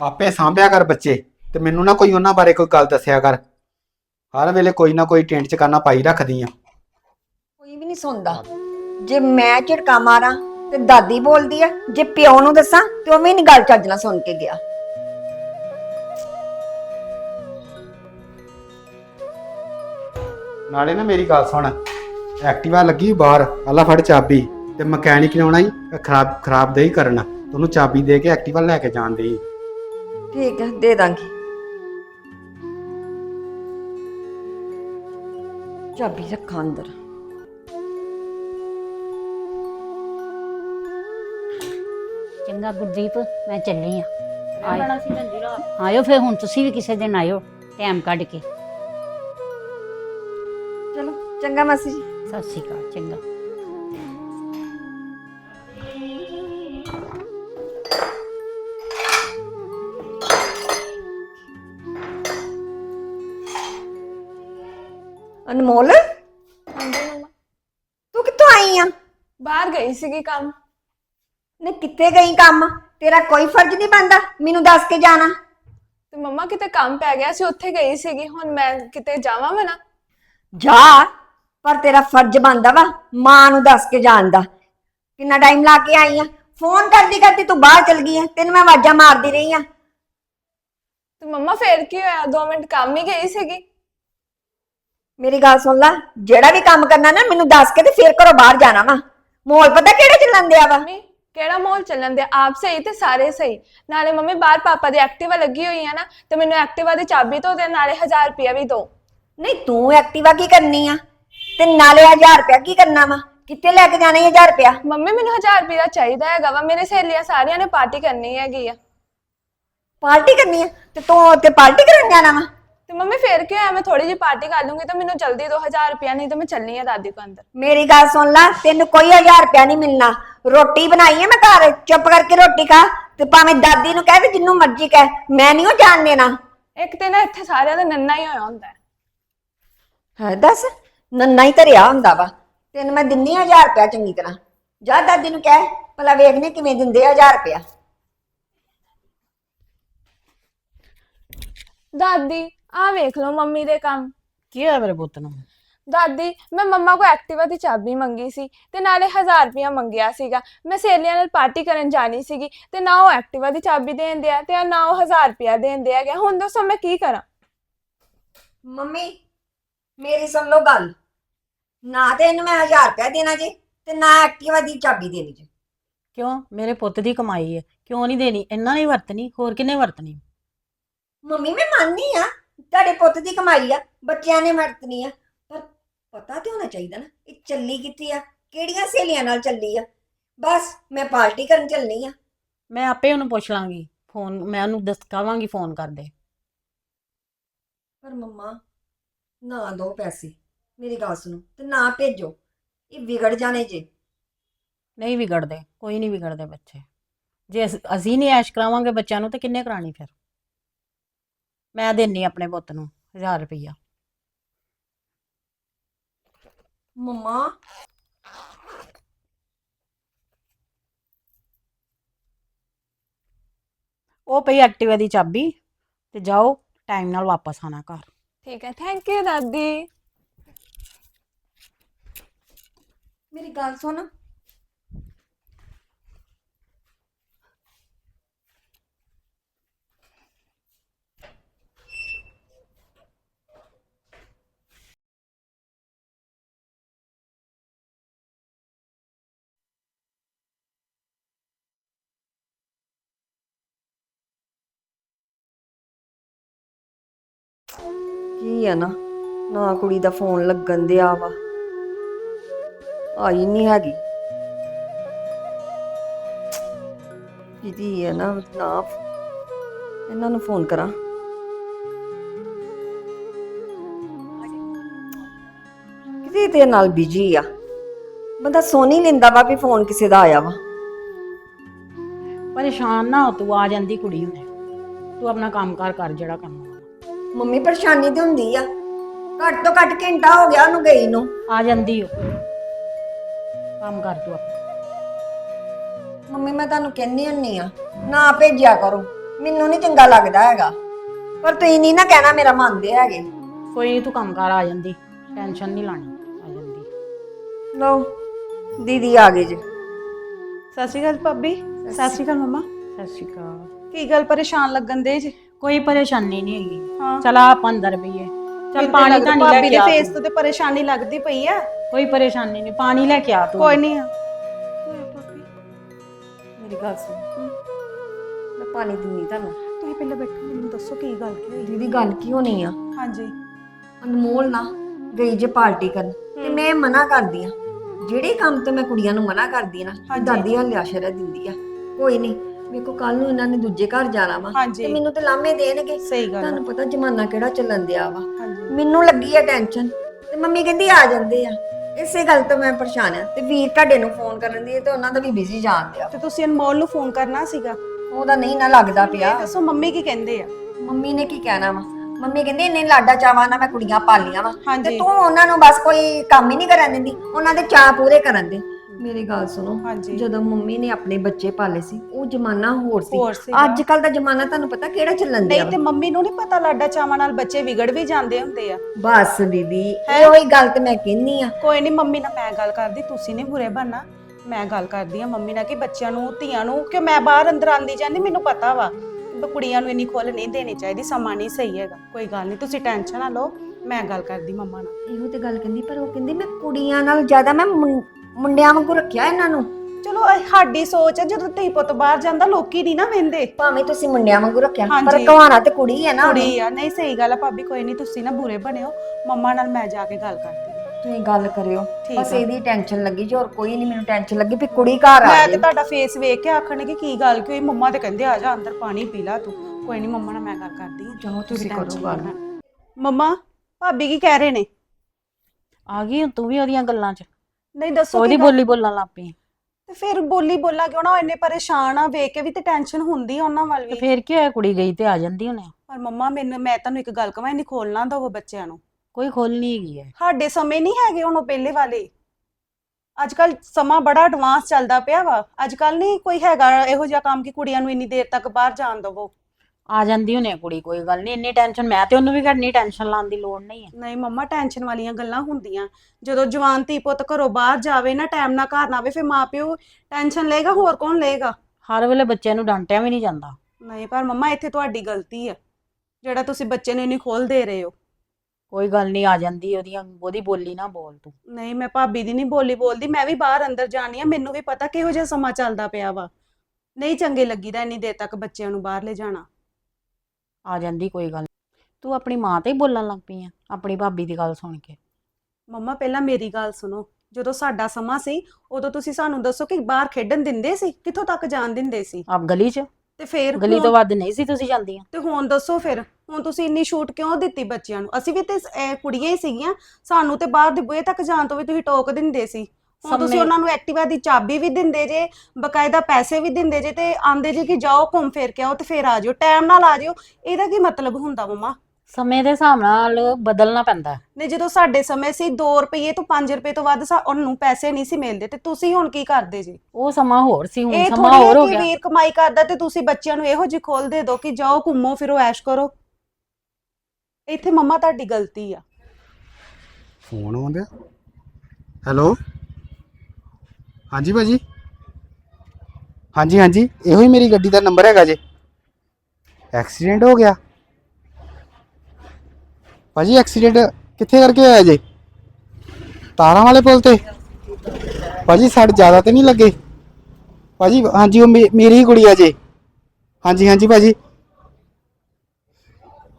Speaker 6: ਆਪੇ ਸਾਂਭਿਆ ਕਰ ਬੱਚੇ। ਤੇ ਮੈਨੂੰ ਨਾ ਕੋਈ ਉਹਨਾਂ ਬਾਰੇ ਕੋਈ ਗੱਲ ਦੱਸਿਆ ਕਰ। ਹਰ ਵੇਲੇ ਕੋਈ ਨਾ ਕੋਈ ਟੈਂਟ ਚ ਕਰਨਾ ਪਾਈ ਰੱਖਦੀ ਆ।
Speaker 2: ਕੋਈ ਵੀ ਨਹੀਂ ਸੁਣਦਾ। ਜੇ ਮੈਂ ਝਟਕਾ ਮਾਰਾਂ ਤੇ ਦਾਦੀ ਬੋਲਦੀ ਆ ਜੇ ਪਿਓ ਨੂੰ ਦੱਸਾਂ ਤੇ ਉਹ ਵੀ ਨਹੀਂ ਗੱਲ ਚੱਜ ਨਾਲ ਸੁਣ ਕੇ ਗਿਆ।
Speaker 6: ਨਾਲੇ ਨਾ ਮੇਰੀ ਗੱਲ ਸੁਣ। ਐਕਟਿਵਾ ਲੱਗੀ ਬਾਹਰ ਅੱਲਾ ਫੜ ਚਾਬੀ ਤੇ ਮਕੈਨਿਕ ਨੇ ਆਉਣਾ ਹੀ ਖਰਾਬ ਖਰਾਬ ਦੇ ਹੀ ਕਰਨਾ। ਉਹਨੂੰ ਚਾਬੀ ਦੇ ਕੇ ਐਕਟਿਵਾ ਲੈ ਕੇ ਜਾਣ ਦੇ
Speaker 2: ਠੀਕ ਹੈ ਦੇ ਦਾਂਗੀ। ਚਾਬੀ ਰੱਖਾਂ ਅੰਦਰ
Speaker 5: ਚੰਗਾ ਗੁਰਦੀਪ ਮੈਂ ਚੱਲੀ ਆ।
Speaker 3: ਸੀ ਰਾਤ।
Speaker 5: ਆਇਓ ਫਿਰ ਹੁਣ ਤੁਸੀਂ ਵੀ ਕਿਸੇ ਦਿਨ ਆਇਓ ਟਾਈਮ ਕੱਢ ਕੇ।
Speaker 2: ਚਲੋ ਚੰਗਾ ਮਾਸੀ ਜੀ।
Speaker 5: ਸਤਿ ਸ਼੍ਰੀ ਅਕਾਲ ਚੰਗਾ।
Speaker 2: ਅਨਮੋਲ?
Speaker 1: ਹਾਂਜੀ ਮੰਮਾ।
Speaker 2: ਤੂੰ ਕਿੱਥੋਂ ਆਈ ਆ?
Speaker 1: ਬਾਹਰ ਗਈ ਸੀਗੀ ਕੰਮ।
Speaker 2: ਨੇ ਕਿੱਥੇ ਗਈ ਕੰਮ? ਤੇਰਾ ਕੋਈ ਫਰਜ਼ ਨਹੀਂ ਬਣਦਾ ਮੈਨੂੰ ਦੱਸ ਕੇ ਜਾਣਾ।
Speaker 1: ਤੇ ਮੰਮਾ ਕਿਤੇ ਕੰਮ ਪੈ ਗਿਆ ਸੀ ਉੱਥੇ ਗਈ ਸੀਗੀ। ਹੁਣ ਮੈਂ ਕਿਤੇ ਜਾਵਾਂ ਮੈਂ ਨਾ?
Speaker 2: ਜਾ ਪਰ ਤੇਰਾ ਫਰਜ਼ ਬਣਦਾ ਵਾ ਮਾਂ ਨੂੰ ਦੱਸ ਕੇ ਜਾਣ ਦਾ। ਕਿੰਨਾ ਟਾਈਮ ਲਾ ਕੇ ਆਈ ਆ? ਫੋਨ ਕਰਦੀ ਕਰਦੀ ਤੂੰ ਬਾਹਰ ਚਲ ਗਈ ਆ ਤੈਨੂੰ ਮੈਂ ਆਵਾਜ਼ਾਂ ਮਾਰਦੀ ਰਹੀ ਆ।
Speaker 1: ਤੇ ਮੰਮਾ ਫੇਰ ਕੀ ਹੋਇਆ? 2 ਮਿੰਟ ਕੰਮ ਹੀ ਗਈ ਸੀਗੀ।
Speaker 2: ਮੇਰੀ ਗੱਲ ਸੁਣ ਲੈ ਜਿਹੜਾ ਵੀ ਕੰਮ ਕਰਨਾ ਨਾ ਮੈਨੂੰ ਦੱਸ ਕੇ ਤੇ ਫੇਰ ਘਰੋਂ ਬਾਹਰ ਜਾਣਾ ਵਾ। ਮੋਲ ਪਤਾ ਕਿਹੜੇ ਚੱਲਣ ਦਿਆ ਵਾ?
Speaker 1: ਮੰਮੀ ਕਿਹੜਾ ਮੋਲ ਚੱਲਣ ਦੇ ਆਪ ਸਹੀ ਤੇ ਸਾਰੇ ਸਹੀ। ਨਾਲੇ ਮੰਮੀ ਬਾਹਰ ਪਾਪਾ ਦੀ ਐਕਟਿਵਾ ਲੱਗੀ ਹੋਈ ਆ ਨਾ ਤੇ ਮੈਨੂੰ ਐਕਟਿਵਾ ਦੀ ਚਾਬੀ ਤੋਂ ਦੇ ਨਾਲੇ 1000 ਰੁਪਇਆ ਵੀ ਦੋ।
Speaker 2: ਨਹੀਂ ਤੂੰ ਐਕਟਿਵਾ ਕੀ ਕਰਨੀ ਆ? ਤੇ ਨਾਲੇ 1000 ਰੁਪਇਆ ਕੀ ਕਰਨਾ ਵਾ? ਕਿੱਥੇ ਲੈ ਕੇ ਜਾਣਾ 1000 ਰੁਪਇਆ?
Speaker 1: ਮੰਮੀ ਮੈਨੂੰ 1000 ਰੁਪਇਆ ਚਾਹੀਦਾ ਹੈਗਾ ਵਾ। ਮੇਰੇ ਸਹੇਲੀਆਂ ਸਾਰੀਆਂ ਨੇ ਪਾਰਟੀ ਕਰਨੀ ਹੈਗੀ ਆ।
Speaker 2: ਪਾਰਟੀ ਕਰਨੀ ਆ? ਤੇ ਤੂੰ ਉੱਥੇ ਪਾਰਟੀ ਕਰਨ ਜਾਣਾ ਵਾ?
Speaker 1: ਤੇ ਮੰਮੀ ਫੇਰ ਕੀ ਹੋਇਆ ਮੈਂ ਥੋੜੀ ਜਿਹੀ ਪਾਰਟੀ ਕਰ ਲੂੰਗੀ ਤਾਂ ਮੈਨੂੰ ਜਲਦੀ 2000 ਰੁਪਇਆ ਨਹੀਂ ਤਾਂ ਮੈਂ ਚੱਲਣੀ ਆ ਦਾਦੀ ਕੋ ਅੰਦਰ।
Speaker 2: ਮੇਰੀ ਗੱਲ ਸੁਣ ਲੈ ਤੈਨੂੰ ਕੋਈ 1000 ਰੁਪਇਆ ਨਹੀਂ ਮਿਲਣਾ। ਰੋਟੀ ਬਣਾਈ ਹੈ ਮੈਂ ਘਰ ਚੁੱਪ ਕਰਕੇ ਰੋਟੀ ਖਾ ਤੇ ਭਾਵੇਂ ਦਾਦੀ ਨੂੰ ਕਹਿ ਤੇ ਜਿੰਨੂੰ ਮਰਜ਼ੀ ਕਹਿ ਮੈਂ ਨਹੀਂ ਉਹ ਜਾਣ ਦੇਣਾ।
Speaker 1: ਇੱਕ ਤੇ ਨਾ ਇੱਥੇ ਸਾਰਿਆਂ ਦਾ ਨੰਨਾ ਹੀ ਹੋਇਆ ਹੁੰਦਾ ਹੈ।
Speaker 2: ਹੈ ਦੱਸ ਨੰਨਾ ਹੀ ਧਰਿਆ ਹੁੰਦਾ ਵਾ। ਤੈਨੂੰ ਮੈਂ ਦਿੰਨੀ ਆ 1000 ਰੁਪਇਆ ਚੰਗੀ ਤਰ੍ਹਾਂ। ਜਾ ਦਾਦੀ ਨੂੰ ਕਹਿ ਭਲਾ ਵੇਖਨੇ ਕਿਵੇਂ ਦਿੰਦੇ ਆ 1000 ਰੁਪਇਆ।
Speaker 1: ਦਾਦੀ ਆ ਵੇਖ ਲਓ ਮੰਮੀ ਦੇ ਕੰਮ।
Speaker 3: ਕੀ ਹੋਇਆ ਮੇਰੇ ਪੁੱਤ ਨੂੰ?
Speaker 1: ਦਾਦੀ ਮੈਂ ਮੰਮਾ ਕੋ ਐਕਟਿਵਾ ਦੀ ਚਾਬੀ ਮੰਗੀ ਸੀ ਤੇ ਨਾਲੇ 1000 ਰੁਪਇਆ ਮੰਗਿਆ ਸੀਗਾ। ਮੈਂ ਸਹੇਲੀਆਂ ਨਾਲ ਪਾਰਟੀ ਕਰਨ ਜਾਣੀ ਸੀਗੀ ਤੇ ਨਾ ਉਹ ਐਕਟਿਵਾ ਦੀ ਚਾਬੀ ਦੇਣ ਦਿਆ ਤੇ ਨਾ ਉਹ 1000 ਰੁਪਇਆ ਦੇਣ ਦਿਆ ਗਿਆ। ਹੁਣ ਦੱਸੋ ਮੈਂ ਕੀ ਕਰਾਂ?
Speaker 2: ਮੰਮੀ ਮੇਰੀ ਸੁਣ ਲਓ ਗੱਲ। ਨਾ ਤੇ ਇਹਨੂੰ ਮੈਂ 1000 ਰੁਪਇਆ ਦੇਣਾ ਜੇ ਤੇ ਨਾ ਐਕਟਿਵਾ ਦੀ ਚਾਬੀ ਦੇਣੀ ਜੇ।
Speaker 3: ਕਿਉਂ? ਮੇਰੇ ਪੁੱਤ ਦੀ ਕਮਾਈ ਹੈ। ਕਿਉਂ ਨਹੀਂ ਦੇਣੀ? ਇੰਨਾ ਨਹੀਂ ਵਰਤਣੀ? ਹੋਰ ਕਿੰਨੇ ਵਰਤਣੀ?
Speaker 2: ਮੰਮੀ ਮੈਂ ਮੰਨਨੀ ਆ ਤੁਹਾਡੇ ਪੁੱਤ ਦੀ ਕਮਾਈ ਆ ਬੱਚਿਆਂ ਨੇ ਵਰਤਣੀ ਆ ਪਰ ਪਤਾ ਤੇ ਹੋਣਾ ਚਾਹੀਦਾ ਨਾ ਇਹ ਚੱਲੀ ਕਿੱਥੇ ਆ ਕਿਹੜੀਆਂ ਸਹੇਲੀਆਂ ਨਾਲ ਚੱਲੀ ਆ? ਬਸ ਮੈਂ ਪਾਰਟੀ ਕਰਨ ਚੱਲਣੀ ਆ।
Speaker 3: ਮੈਂ ਆਪੇ ਉਹਨੂੰ ਪੁੱਛ ਲਾਂਗੀ ਫੋਨ ਮੈਂ ਉਹਨੂੰ ਦੱਸ ਕਵਾਂਗੀ ਫੋਨ ਕਰ ਦੇ
Speaker 2: ਪਰ ਮੰਮਾ ਨਾ ਦੋ ਪੈਸੇ ਮੇਰੀ ਗੱਲ ਸੁਣੋ ਤੇ ਨਾ ਭੇਜੋ ਇਹ ਵਿਗੜ ਜਾਣੇ ਜੇ।
Speaker 3: ਨਹੀਂ ਵਿਗੜਦੇ ਕੋਈ ਨਹੀਂ ਵਿਗੜਦੇ ਬੱਚੇ। ਜੇ ਅਸ- ਅਸੀਂ ਨਹੀਂ ਐਸ਼ ਕਰਾਵਾਂਗੇ ਬੱਚਿਆਂ ਨੂੰ ਤੇ ਕਿੰਨੇ ਕਰਾਣੀ ਫਿਰ? ਮੈਂ ਦੇਣੀ ਆਪਣੇ ਪੁੱਤ ਨੂੰ 1000 ਰੁਪਈਆ।
Speaker 2: ਮੰਮਾ।
Speaker 3: ਉਹ ਪਈ ਐਕਟਿਵਾ ਦੀ ਚਾਬੀ ਤੇ ਜਾਓ ਟਾਈਮ ਨਾਲ ਵਾਪਸ ਆਣਾ ਘਰ।
Speaker 1: ਠੀਕ ਹੈ ਥੈਂਕ ਯੂ ਦਾਦੀ।
Speaker 2: ਮੇਰੀ ਗੱਲ ਸੁਣ ਕੀ ਆ ਨਾ ਨਾ ਕੁੜੀ ਦਾ ਫੋਨ ਲੱਗਣ ਦਿਆ ਵਾ। ਆਈ ਨਹੀਂ ਹੈਗੀ। ਜਿਹਦੀ ਹੈ ਨਾ ਨਾ ਇਹਨਾਂ ਨੂੰ ਫੋਨ ਕਰਾਂ। ਕਿਤੇ ਤੇ ਨਾਲ ਬਿਜ਼ੀ ਆ? ਬੰਦਾ ਸੋਨ ਹੀ ਲੈਂਦਾ ਵਾ ਵੀ ਫੋਨ ਕਿਸੇ ਦਾ ਆਇਆ ਵਾ।
Speaker 3: ਪਰੇਸ਼ਾਨ ਨਾ ਹੋ, ਤੂੰ ਆ ਜਾਂਦੀ ਕੁੜੀ ਹੁਣੇ ਤੂੰ ਆਪਣਾ ਕੰਮ ਕਾਰ ਕਰ ਜਿਹੜਾ ਕਰਨਾ
Speaker 2: ਮੰਮੀ ਪਰੇਸ਼ਾਨੀ ਤੇ ਹੁੰਦੀ ਆ। ਘੱਟ ਤੋਂ ਘੱਟ ਘੰਟਾ ਹੋ ਗਿਆ ਉਹਨੂੰ ਗਈ ਨੂੰ।
Speaker 3: ਆ ਜਾਂਦੀ ਹੋ ਕੰਮ ਕਰ ਤੂੰ ਆਪਣਾ।
Speaker 2: ਮੰਮੀ ਮੈਂ ਤੁਹਾਨੂੰ ਕਹਿੰਦੀ ਹੁੰਨੀ ਆ ਨਾ ਭੇਜਿਆ ਕਰੋ। ਮੈਨੂੰ ਨਹੀਂ ਚੰਗਾ ਲੱਗਦਾ ਹੈਗਾ। ਪਰ ਤੁਸੀਂ ਨਹੀਂ ਨਾ ਕਹਿਣਾ ਮੇਰਾ ਮੰਨਦੇ ਹੈਗੇ।
Speaker 3: ਕੋਈ ਨਹੀਂ ਤੂੰ ਕੰਮ ਕਰ ਆ ਜਾਂਦੀ। ਟੈਨਸ਼ਨ ਨਹੀਂ ਲਾਣੀ ਆ ਜਾਂਦੀ।
Speaker 2: ਲਓ ਦੀਦੀ ਆ ਗਏ ਜੀ।
Speaker 7: ਸਤਿ ਸ਼੍ਰੀ ਅਕਾਲ ਭਾਬੀ ਸਤਿ ਸ਼੍ਰੀ ਅਕਾਲ ਮਮਾ।
Speaker 3: ਸਤਿ ਸ਼੍ਰੀ ਅਕਾਲ।
Speaker 7: ਕੀ ਗੱਲ ਪਰੇਸ਼ਾਨ ਲੱਗਣ ਦੇ ਜੀ?
Speaker 3: ਕੋਈ ਪਰੇਸ਼ਾਨੀ ਨਹੀਂ ਹੈਗੀ।
Speaker 7: ਹਾਂ।
Speaker 3: ਚਲ ਆ 15 ਰੁਪਏ ਚਲ ਪਾਣੀ ਤਾਂ ਨਹੀਂ ਲੈ
Speaker 7: ਭਾਬੀ
Speaker 3: ਕੇ
Speaker 7: ਦੇ
Speaker 3: ਆ
Speaker 7: ਫੇਸ
Speaker 3: ਤੂੰ।
Speaker 7: ਤੋਂ ਤੇ ਪਰੇਸ਼ਾਨੀ ਲੱਗਦੀ ਪਈ ਆ।
Speaker 3: ਕੋਈ ਪਰੇਸ਼ਾਨੀ ਨਹੀਂ ਪਾਣੀ ਲੈ ਕੇ ਆ ਤੂੰ।
Speaker 7: ਕੋਈ ਨਹੀਂ ਆ।
Speaker 2: ਮੇਰੀ ਗੱਲ ਸੁਣ। ਮੈਂ ਪਾਣੀ ਦਿੰਨੀ ਤੁਹਾਨੂੰ।
Speaker 7: ਤੁਸੀਂ ਪਹਿਲਾਂ ਬੈਠੋ ਮੈਨੂੰ ਦੱਸੋ ਕੀ ਗੱਲ ਕੀ ਹੋਈ?
Speaker 2: ਦੀਦੀ ਗੱਲ ਕੀ ਹੋਣੀ ਆ?
Speaker 7: ਹਾਂਜੀ।
Speaker 2: ਅਨਮੋਲ ਨਾ ਗਈ ਜੇ ਪਾਰਟੀ ਕਰਨ ਤੇ ਮੈਂ ਮਨਾ ਕਰਦੀ ਆ। ਜਿਹੜੇ ਕੰਮ ਤੇ ਮੈਂ ਕੁੜੀਆਂ ਨੂੰ ਮਨਾ ਕਰਦੀ ਆ ਨਾ। ਦਾਦੀ ਹਾਲੇ ਆਸ਼ਰਾ ਦਿੰਦੀ ਆ। ਕੋਈ ਨਹੀਂ ਵੇਖੋ ਕੱਲ ਨੂੰ ਇਹਨਾਂ ਨੇ ਦੂਜੇ ਘਰ ਜਾਣਾ ਵਾ
Speaker 7: ਹਾਂਜੀ।
Speaker 2: ਤੇ ਮੈਨੂੰ ਤੇ ਲਾਮੇ ਦੇਣਗੇ।
Speaker 7: ਸਹੀ ਗੱਲ ਆ।
Speaker 2: ਤੁਹਾਨੂੰ ਪਤਾ ਜ਼ਮਾਨਾ ਕਿਹੜਾ ਚੱਲਣ ਦਿਆ ਵਾ।
Speaker 7: ਹਾਂਜੀ।
Speaker 2: ਮੈਨੂੰ ਲੱਗੀ ਆ ਟੈਨਸ਼ਨ ਤੇ ਮੰਮੀ ਕਹਿੰਦੀ ਆ ਜਾਂਦੇ ਆ। ਇਸੇ ਗੱਲ ਤੋਂ ਮੈਂ ਪਰੇਸ਼ਾਨ ਆ। ਤੇ ਵੀਰ ਤੁਹਾਡੇ ਨੂੰ ਫੋਨ ਕਰਨ ਦੀ ਤੇ ਉਹਨਾਂ ਦਾ ਵੀ ਬਿਜ਼ੀ ਜਾਣ ਦਿਆ।
Speaker 7: ਤੇ ਤੁਸੀਂ ਅਨਮੋਲ ਨੂੰ ਫੋਨ ਕਰਨਾ ਸੀਗਾ।
Speaker 2: ਉਹਦਾ ਨਹੀਂ ਨਾ ਲੱਗਦਾ ਪਿਆ।
Speaker 7: ਦੱਸੋ ਮੰਮੀ ਕੀ ਕਹਿੰਦੇ ਆ?
Speaker 2: ਮੰਮੀ ਨੇ ਕੀ ਕਹਿਣਾ ਵਾ? ਮੰਮੀ ਕਹਿੰਦੀ ਇੰਨੇ ਲਾਡਾ ਚਾਵਾਂ ਨਾਲ ਮੈਂ ਕੁੜੀਆਂ ਪਾਲੀਆਂ ਵਾ।
Speaker 7: ਹਾਂਜੀ।
Speaker 2: ਤੇ ਤੂੰ ਉਹਨਾਂ ਨੂੰ ਬਸ ਕੋਈ ਕੰਮ ਹੀ ਨਹੀਂ ਕਰਨ ਦਿੰਦੀ। ਉਹਨਾਂ ਦੇ ਚਾਅ ਪੂਰੇ ਕਰਨ ਦੇ। ਮੇਰੀ ਗੱਲ ਸੁਣੋ
Speaker 7: ਹਾਂਜੀ।
Speaker 2: ਜਦੋਂ ਮੰਮੀ ਨੇ ਆਪਣੇ ਬੱਚੇ ਪਾਲੇ ਸੀ ਉਹ ਜ਼ਮਾਨਾ ਹੋਰ ਸੀ।
Speaker 7: ਹੋਰ ਸੀਗਾ।
Speaker 2: ਅੱਜ ਕੱਲ ਦਾ ਜ਼ਮਾਨਾ ਤੁਹਾਨੂੰ ਪਤਾ ਕਿਹੜਾ ਚੱਲਣ ਦਿਆ
Speaker 7: ਨਹੀਂ ਤੇ ਮੰਮੀ ਨੂੰ ਨਹੀਂ ਪਤਾ ਲਾਡਾ ਚਾਵਾਂ ਨਾਲ ਬੱਚੇ ਵਿਗੜ ਵੀ ਜਾਂਦੇ ਹੁੰਦੇ ਆ।
Speaker 2: ਬਸ ਦੀਦੀ ਇਹੋ ਹੀ ਗੱਲ ਤੇ ਮੈਂ ਕਹਿੰਨੀ ਆ।
Speaker 7: ਕੋਈ ਨਹੀਂ ਮੰਮੀ ਨਾਲ ਮੈਂ ਗੱਲ ਕਰਦੀ ਤੁਸੀਂ ਨਹੀਂ ਬੁਰੇ ਬਣਨਾ। ਮੈਂ ਗੱਲ ਕਰਦੀ ਆ ਮੰਮੀ ਨਾਲ ਕਿ ਬੱਚਿਆਂ ਨੂੰ ਧੀਆਂ ਨੂੰ ਕਿ ਮੈਂ ਬਾਹਰ ਅੰਦਰ ਆਂਦੀ ਜਾਂਦੀ ਮੈਨੂੰ ਪਤਾ ਵਾ। ਕਿ ਕੁੜੀਆਂ ਨੂੰ ਇੰਨੀ ਖੁੱਲ ਨਹੀਂ ਦੇਣੀ ਚਾਹੀਦੀ ਸਮਾਂ ਨਹੀਂ ਸਹੀ ਹੈਗਾ। ਕੋਈ ਗੱਲ ਨਹੀਂ ਤੁਸੀਂ ਟੈਨਸ਼ਨ ਨਾ ਲਓ ਮੈਂ ਗੱਲ ਕਰਦੀ ਮੰਮਾ ਨਾਲ।
Speaker 2: ਇਹੋ ਤੇ ਗੱਲ ਕਹਿੰਦੀ ਪਰ ਉਹ ਕਹਿੰਦੀ ਮੈਂ ਕੁੜੀਆਂ ਨਾਲ ਜ਼ਿਆਦਾ ਮੈਂ ਮੁੰ- ਮੁੰਡਿਆਂ ਵਾਂਗੂ ਰੱਖਿਆ ਇਹਨਾਂ ਨੂੰ?
Speaker 7: ਚਲੋ ਇਹ ਸਾਡੀ ਸੋਚ ਹੈ ਜਦੋਂ ਧੀ ਪੁੱਤ ਬਾਹਰ ਜਾਂਦਾ ਲੋਕੀ ਨਹੀਂ ਨਾ ਵੇਂਦੇ।
Speaker 2: ਭਾਵੇਂ ਤੁਸੀਂ ਮੁੰਡਿਆਂ ਵਾਂਗੂ ਰੱਖਿਆ ਪਰ
Speaker 7: ਹਾਂਜੀ।
Speaker 2: ਕਹਾਣਾ ਤੇ ਕੁੜੀ ਹੈ ਨਾ।
Speaker 7: ਕੁੜੀ ਆ। ਨਹੀਂ ਸਹੀ ਗੱਲ ਆ ਭਾਬੀ ਕੋਈ ਨਹੀਂ ਤੁਸੀਂ ਨਾ ਬੁਰੇ ਬਣਿਓ ਮੰਮਾ ਨਾਲ ਮੈਂ ਜਾ ਕੇ ਗੱਲ ਕਰਦੀ ਹਾਂ।
Speaker 2: ਤੁਸੀਂ ਗੱਲ ਕਰਿਓ।
Speaker 7: ਠੀਕ
Speaker 2: ਬਸ
Speaker 7: ਆ।
Speaker 2: ਇਹਦੀ ਟੈਨਸ਼ਨ ਲੱਗੀ ਜੋ ਹੋਰ ਕੋਈ ਨਹੀਂ ਮੈਨੂੰ ਟੈਨਸ਼ਨ ਲੱਗੀ ਵੀ ਕੁੜੀ ਘਰ ਆ
Speaker 7: ਮੈਂ ਤੇ ਤੁਹਾਡਾ ਫੇਸ ਵੇਖ ਕੇ ਆਖਣ ਕਿ ਕੀ ਗੱਲ ਕਿ ਹੋਈ? ਮੰਮਾ ਤੇ ਕਹਿੰਦੇ ਆ ਜਾ ਅੰਦਰ ਪਾਣੀ ਪੀ ਲਾ ਤੂੰ। ਕੋਈ ਨਹੀਂ ਮੰਮਾ ਨਾਲ ਮੈਂ ਗੱਲ ਕਰਦੀ ਹਾਂ।
Speaker 2: ਜਾਓ ਤੁਸੀਂ ਕਰੋ ਗੱਲ।
Speaker 7: ਮੰਮਾ ਭਾਬੀ ਕੀ ਕਹਿ ਰਹੇ ਨੇ?
Speaker 3: ਆ ਗਈ ਹੁਣ ਤੂੰ ਵੀ ਉਹਦੀਆਂ ਗੱਲਾਂ 'ਚ।
Speaker 7: ਨਹੀਂ ਦੱਸੋ
Speaker 3: ਉਹਦੀ
Speaker 7: ਕੀ ਗੱਲ-
Speaker 3: ਬੋਲੀ ਬੋਲਣ ਲੱਗ ਪਈ।
Speaker 7: ਤੇ ਫਿਰ ਬੋਲੀ ਬੋਲਾ ਕਿਉਂ ਨਾ ਉਹ ਇੰਨੇ ਪਰੇਸ਼ਾਨ ਆ ਵੇਖ ਕੇ ਵੀ ਤੇ ਟੈਨਸ਼ਨ ਹੁੰਦੀ ਆ ਉਹਨਾਂ ਵੱਲ
Speaker 3: ਤੇ
Speaker 7: ਵੀ।
Speaker 3: ਫੇਰ ਕੀ ਹੋਇਆ ਕੁੜੀ ਗਈ ਤੇ ਆ ਜਾਂਦੀ ਉਹਨੇ?
Speaker 7: ਪਰ ਮੰਮਾ ਮੈਨੂੰ ਮੈਂ ਤੁਹਾਨੂੰ ਇੱਕ ਗੱਲ ਕਹਾਂ ਨਹੀਂ ਖੋਲਣਾ ਦਵੋ ਬੱਚਿਆਂ ਨੂੰ।
Speaker 3: ਕੋਈ ਖੋਲ ਨਹੀਂ ਹੈਗੀ ਹੈ।
Speaker 7: ਸਾਡੇ ਸਮੇਂ ਨਹੀਂ ਹੈਗੇ ਹੁਣ ਉਹ ਪਹਿਲੇ ਵਾਲੇ। ਅੱਜ ਕੱਲ ਸਮਾਂ ਬੜਾ ਐਡਵਾਂਸ ਚੱਲਦਾ ਪਿਆ ਵਾ। ਅੱਜ ਕੱਲ ਨਹੀਂ ਕੋਈ ਹੈਗਾ ਇਹੋ ਜਿਹਾ ਕੰਮ ਕਿ ਕੁੜੀਆਂ ਨੂੰ ਇੰਨੀ ਦੇਰ ਤੱਕ ਬਾਹਰ ਜਾਣ ਦਵੋ।
Speaker 3: ਆ ਜਾਂਦੀ ਉਹਨੇ ਕੁੜੀ ਕੋਈ ਗੱਲ ਨਹੀਂ ਇੰਨੀ ਟੈਨਸ਼ਨ ਮੈਂ ਤੇ ਉਹਨੂੰ ਵੀ ਘੜਨੀ ਟੈਨਸ਼ਨ ਲਾਉਣ ਦੀ ਲੋੜ ਨਹੀਂ ਹੈ
Speaker 7: ਨਹੀਂ ਮੰਮਾ ਟੈਨਸ਼ਨ ਵਾਲੀਆਂ ਗੱਲਾਂ ਹੁੰਦੀਆਂ। ਜਦੋਂ ਜਵਾਨ ਧੀ ਪੁੱਤ ਘਰੋਂ ਬਾਹਰ ਜਾਵੇ ਨਾ ਟਾਈਮ ਨਾਲ ਘਰ ਨਾ ਆਵੇ ਫਿਰ ਮਾਪਿਓ ਟੈਨਸ਼ਨ ਲਏਗਾ ਹੋਰ ਕੌਣ ਲਏਗਾ?
Speaker 3: ਹਰ ਵੇਲੇ ਬੱਚਿਆਂ ਨੂੰ ਡਾਂਟਿਆ ਵੀ ਨਹੀਂ ਜਾਂਦਾ।
Speaker 7: ਨਹੀਂ ਪਰ ਮੰਮਾ ਇੱਥੇ ਤੁਹਾਡੀ ਗਲਤੀ ਆ। ਜਿਹੜਾ ਤੁਸੀਂ ਬੱਚੇ ਨੂੰ ਇੰਨੀ ਖੋਲ ਦੇ ਰਹੇ ਹੋ।
Speaker 3: ਕੋਈ ਗੱਲ ਨਹੀਂ ਆ ਜਾਂਦੀ ਉਹਦੀਆਂ ਉਹਦੀ ਬੋਲੀ ਨਾ ਬੋਲ ਤੂੰ।
Speaker 7: ਨਹੀਂ ਮੈਂ ਭਾਬੀ ਦੀ ਨਹੀਂ ਬੋਲੀ ਬੋਲਦੀ ਮੈਂ ਵੀ ਬਾਹਰ ਅੰਦਰ ਜਾਣੀ ਆ ਮੈਨੂੰ ਵੀ ਪਤਾ ਕਿਹੋ ਜਿਹਾ ਸਮਾਂ ਚੱਲਦਾ ਪਿਆ ਵਾ। ਨਹੀਂ ਚੰਗੇ ਲੱਗੀਦਾ ਇੰਨੀ ਦੇਰ ਤੱਕ ਬੱਚਿਆਂ ਨੂੰ ਬਾਹਰ ਲੈ ਜਾਣਾ।
Speaker 3: ਆ ਜਾਂਦੀ ਕੋਈ ਗੱਲ। ਤੂੰ ਆਪਣੀ ਮਾਂ ਤੇ ਹੀ ਬੋਲਣ ਲੱਗ ਪਈ ਆ ਆਪਣੀ ਭਾਬੀ ਦੀ ਗੱਲ ਸੁਣ ਕੇ।
Speaker 7: ਮੰਮਾ ਪਹਿਲਾਂ ਮੇਰੀ ਗੱਲ ਸੁਣੋ। ਜਦੋਂ ਸਾਡਾ ਸਮਾਂ ਸੀ ਉਦੋਂ ਤੁਸੀਂ ਸਾਨੂੰ ਦੱਸੋ ਕਿ ਬਾਹਰ ਖੇਡਣ ਦਿੰਦੇ ਸੀ ਕਿੱਥੋਂ ਤੱਕ ਜਾਣ ਦਿੰਦੇ ਸੀ?
Speaker 3: ਆਪ ਗਲੀ 'ਚ?
Speaker 7: ਤੇ ਫਿਰ
Speaker 3: ਗਲੀ
Speaker 7: ਹੁਣ-
Speaker 3: ਤੋਂ ਵੱਧ ਨਹੀਂ ਸੀ ਤੁਸੀਂ ਜਾਂਦੀਆਂ।
Speaker 7: ਤੇ ਹੁਣ ਦੱਸੋ ਫਿਰ ਹੁਣ ਤੁਸੀਂ ਇੰਨੀ ਛੂਟ ਕਿਉਂ ਦਿੱਤੀ ਬੱਚਿਆਂ ਨੂੰ? ਅਸੀਂ ਵੀ ਤੇ ਅਹ, ਕੁੜੀਆਂ ਹੀ ਸੀਗੀਆਂ ਸਾਨੂੰ ਤੇ ਬਾਹਰ ਦੇ ਬੂਹੇ ਤੱਕ ਜਾਣ ਤੋਂ ਵੀ ਤੁਸੀਂ ਟੋਕ ਦਿੰਦੇ ਸੀ। ਹੁਣ ਤੁਸੀਂ ਉਹਨਾਂ ਨੂੰ ਐਕਟਿਵਾ ਦੀ ਚਾਬੀ ਵੀ ਦਿੰਦੇ ਜੇ ਬਕਾਇਦਾ ਪੈਸੇ ਵੀ ਦਿੰਦੇ ਜੇ ਤੇ ਆਂਦੇ ਜੇ ਕਿ ਜਾਓ ਘੁੰਮ ਫਿਰ ਕੇ ਆਓ ਤੇ ਫਿਰ ਆ ਜਿਓ ਟਾਈਮ ਨਾਲ ਆ ਜਿਓ ਇਹਦਾ ਕੀ ਮਤਲਬ ਹੁੰਦਾ ਮਮਾ?
Speaker 3: ਸਮੇਂ ਦੇ ਹਿਸਾਬ ਨਾਲ ਬਦਲਣਾ ਪੈਂਦਾ।
Speaker 7: ਨੇ ਜਦੋਂ ਸਾਡੇ ਸਮੇਂ ਸੀ 2 ਰੁਪਏ ਤੋਂ 5 ਰੁਪਏ ਤੋਂ ਵੱਧ ਸਾ- ਉਹਨੂੰ ਪੈਸੇ ਨਹੀਂ ਸੀ ਮਿਲਦੇ ਤੇ ਤੁਸੀਂ ਹੁਣ ਕੀ ਕਰਦੇ ਜੀ?
Speaker 3: ਉਹ ਸਮਾਂ ਹੋਰ ਸੀ ਹੁਣ
Speaker 7: ਇਹ
Speaker 3: ਸਮਾਂ ਹੋਰ
Speaker 7: ਹੈ ਕਿ
Speaker 3: ਗਿਆ।
Speaker 7: ਵੀਰ ਕਮਾਈ ਕਰਦਾ ਤੇ ਤੁਸੀਂ ਬੱਚਿਆਂ ਨੂੰ ਇਹੋ ਜਿਹੀ ਖੋਲ ਦੇ ਦਿਓ ਕਿ ਜਾਓ ਘੁੰਮੋ ਫਿਰੋ ਐਸ਼ ਕਰੋ। ਇੱਥੇ ਮੰਮਾ ਤੁਹਾਡੀ ਗਲਤੀ ਆ।
Speaker 6: ਫੋਨ ਆਉਂਦਾ? ਹੈਲੋ? ਹਾਂਜੀ ਭਾਜੀ। ਹਾਂਜੀ ਹਾਂਜੀ। ਇਹੋ ਹੀ ਮੇਰੀ ਗੱਡੀ ਦਾ ਨੰਬਰ ਹੈਗਾ ਜੇ। ਐਕਸੀਡੈਂਟ ਹੋ ਗਿਆ। ਭਾਜੀ, ਐਕਸੀਡੈਂਟ ਕਿੱਥੇ ਕਰਕੇ ਹੋਇਆ ਜੇ? ਤਾਰਾਂ ਵਾਲੇ ਪੁਲ ਤੇ। ਭਾਜੀ ਸੱਟ ਜ਼ਿਆਦਾ ਤੇ ਨਹੀਂ ਲੱਗੇ। ਭਾਜੀ, ਹਾਂਜੀ, ਉਹ ਮੇ- ਮੇਰੀ ਹੀ ਕੁੜੀ ਆ ਜੇ। ਹਾਂਜੀ ਹਾਂਜੀ ਭਾਜੀ।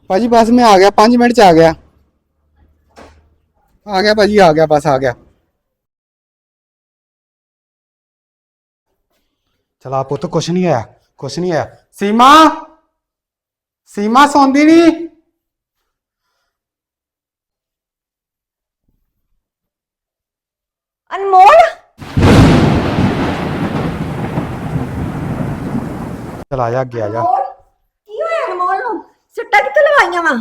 Speaker 6: ਭਾਜੀ, ਬਸ ਮੈਂ ਆ ਗਿਆ 5 ਮਿੰਟ ਚ ਆ ਗਿਆ। ਆ ਗਿਆ ਭਾਜੀ, ਆ ਗਿਆ, ਬਸ ਆ ਗਿਆ। ਚਲਾ ਪੁੱਤ ਕੁਛ ਨਹੀਂ ਆਇਆ ਕੁਛ ਨਹੀਂ ਆਇਆ ਸੀਮਾ ਸੀਮਾ ਸੌਂਦੀ ਨਹੀਂ
Speaker 2: ਅਨਮੋਲ?
Speaker 6: ਚਲ ਆ ਜਾ ਅੱਗੇ ਆ ਜਾ।
Speaker 2: ਅਨਮੋਲ ਕੀ ਹੋਇਆ ਅਨਮੋਲ ਨੂੰ? ਸਿੱਟਾ ਕਿੱਥੇ ਲਵਾਈਆਂ ਵਾ?